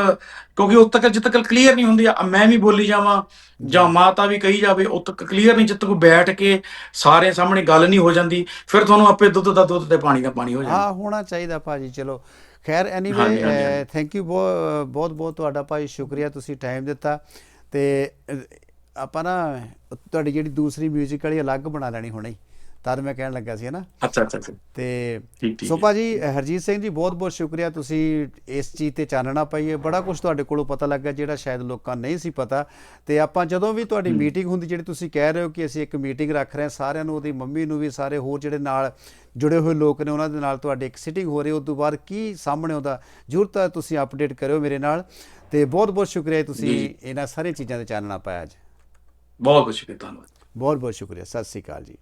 ਕਿਉਂਕਿ ਉਦ ਤੱਕ ਜਿੱਦ ਤੱਕ ਕਲੀਅਰ ਨਹੀਂ ਹੁੰਦੀ ਆ, ਮੈਂ ਵੀ ਬੋਲੀ ਜਾਵਾਂ ਜਾਂ ਮਾਤਾ ਵੀ ਕਹੀ ਜਾਵੇ ਉਦ ਤੱਕ ਕਲੀਅਰ ਨਹੀਂ ਜਿੱਦ ਤੱਕ ਬੈਠ ਕੇ ਸਾਰੇ ਸਾਹਮਣੇ ਗੱਲ ਨਹੀਂ ਹੋ ਜਾਂਦੀ ਫਿਰ ਤੁਹਾਨੂੰ ਆਪੇ ਦੁੱਧ ਦਾ ਦੁੱਧ ਤੇ ਪਾਣੀ ਦਾ ਪਾਣੀ ਹੋ ਜਾਂਦਾ। ਹਾਂ ਹੋਣਾ ਚਾਹੀਦਾ ਭਾਜੀ ਚਲੋ। ਖੈਰ ਐਨੀਵੇ। ਥੈਂਕ ਯੂ ਬਹੁਤ ਬਹੁਤ ਤੁਹਾਡਾ ਭਾਈ ਸ਼ੁਕਰੀਆ ਤੁਸੀਂ ਟਾਈਮ ਦਿੱਤਾ ਤੇ ਆਪਾਂ ਨਾ ਤੁਹਾਡੀ ਜਿਹੜੀ ਦੂਸਰੀ 뮤직 ਵਾਲੀ ਅਲੱਗ ਬਣਾ ਲੈਣੀ ਹੁਣੇ ਹੀ ਤਦ ਮੈਂ ਕਹਿਣ ਲੱਗਾ ਸੀ ਹਨਾ ਅੱਛਾ ਅੱਛਾ ਅੱਛਾ। ਤੇ ਸੋ ਭਾਜੀ ਹਰਜੀਤ ਸਿੰਘ ਜੀ ਬਹੁਤ ਬਹੁਤ ਸ਼ੁਕਰੀਆ। ਤੁਸੀਂ ਇਸ ਚੀਜ਼ ਤੇ ਚਾਨਣਾ ਪਾਈਏ। ਬੜਾ ਕੁਝ ਤੁਹਾਡੇ ਕੋਲੋਂ ਪਤਾ ਲੱਗਾ ਜਿਹੜਾ ਸ਼ਾਇਦ ਲੋਕਾਂ ਨੂੰ ਨਹੀਂ ਸੀ ਪਤਾ। ਤੇ ਆਪਾਂ ਜਦੋਂ ਵੀ ਤੁਹਾਡੀ ਮੀਟਿੰਗ ਹੁੰਦੀ ਜਿਹੜੀ ਤੁਸੀਂ ਕਹਿ ਰਹੇ ਹੋ ਕਿ ਅਸੀਂ ਇੱਕ ਮੀਟਿੰਗ ਰੱਖ ਰਹੇ ਹਾਂ ਸਾਰਿਆਂ ਨੂੰ ਉਹਦੀ ਮੰਮੀ ਨੂੰ ਵੀ ਸਾਰੇ ਹੋਰ ਜਿਹੜੇ ਨਾਲ ਜੁੜੇ ਹੋਏ ਲੋਕ ਨੇ ਉਹਨਾਂ ਦੇ ਨਾਲ ਤੁਹਾਡੀ ਇੱਕ ਸਿਟਿੰਗ ਹੋ ਰਹੀ ਉਸ ਤੋਂ ਬਾਅਦ ਕੀ ਸਾਹਮਣੇ ਆਉਂਦਾ ਜ਼ਰੂਰ ਤਾਂ ਤੁਸੀਂ ਅਪਡੇਟ ਕਰਿਓ ਮੇਰੇ ਨਾਲ। ਤੇ ਬਹੁਤ ਬਹੁਤ ਸ਼ੁਕਰੀਆ ਤੁਸੀਂ। ਇਹਨਾਂ ਸਾਰੀਆਂ ਚੀਜ਼ਾਂ ਤੇ ਚਾਨਣਾ ਪਾਇਆ ਅੱਜ। ਬਹੁਤ ਬਹੁਤ ਸ਼ੁਕਰੀਆ ਧੰਨਵਾਦ। ਬਹੁਤ ਬਹੁਤ ਸ਼ੁਕਰੀਆ। ਸਤਿ ਸ੍ਰੀ ਅਕਾਲ ਜੀ।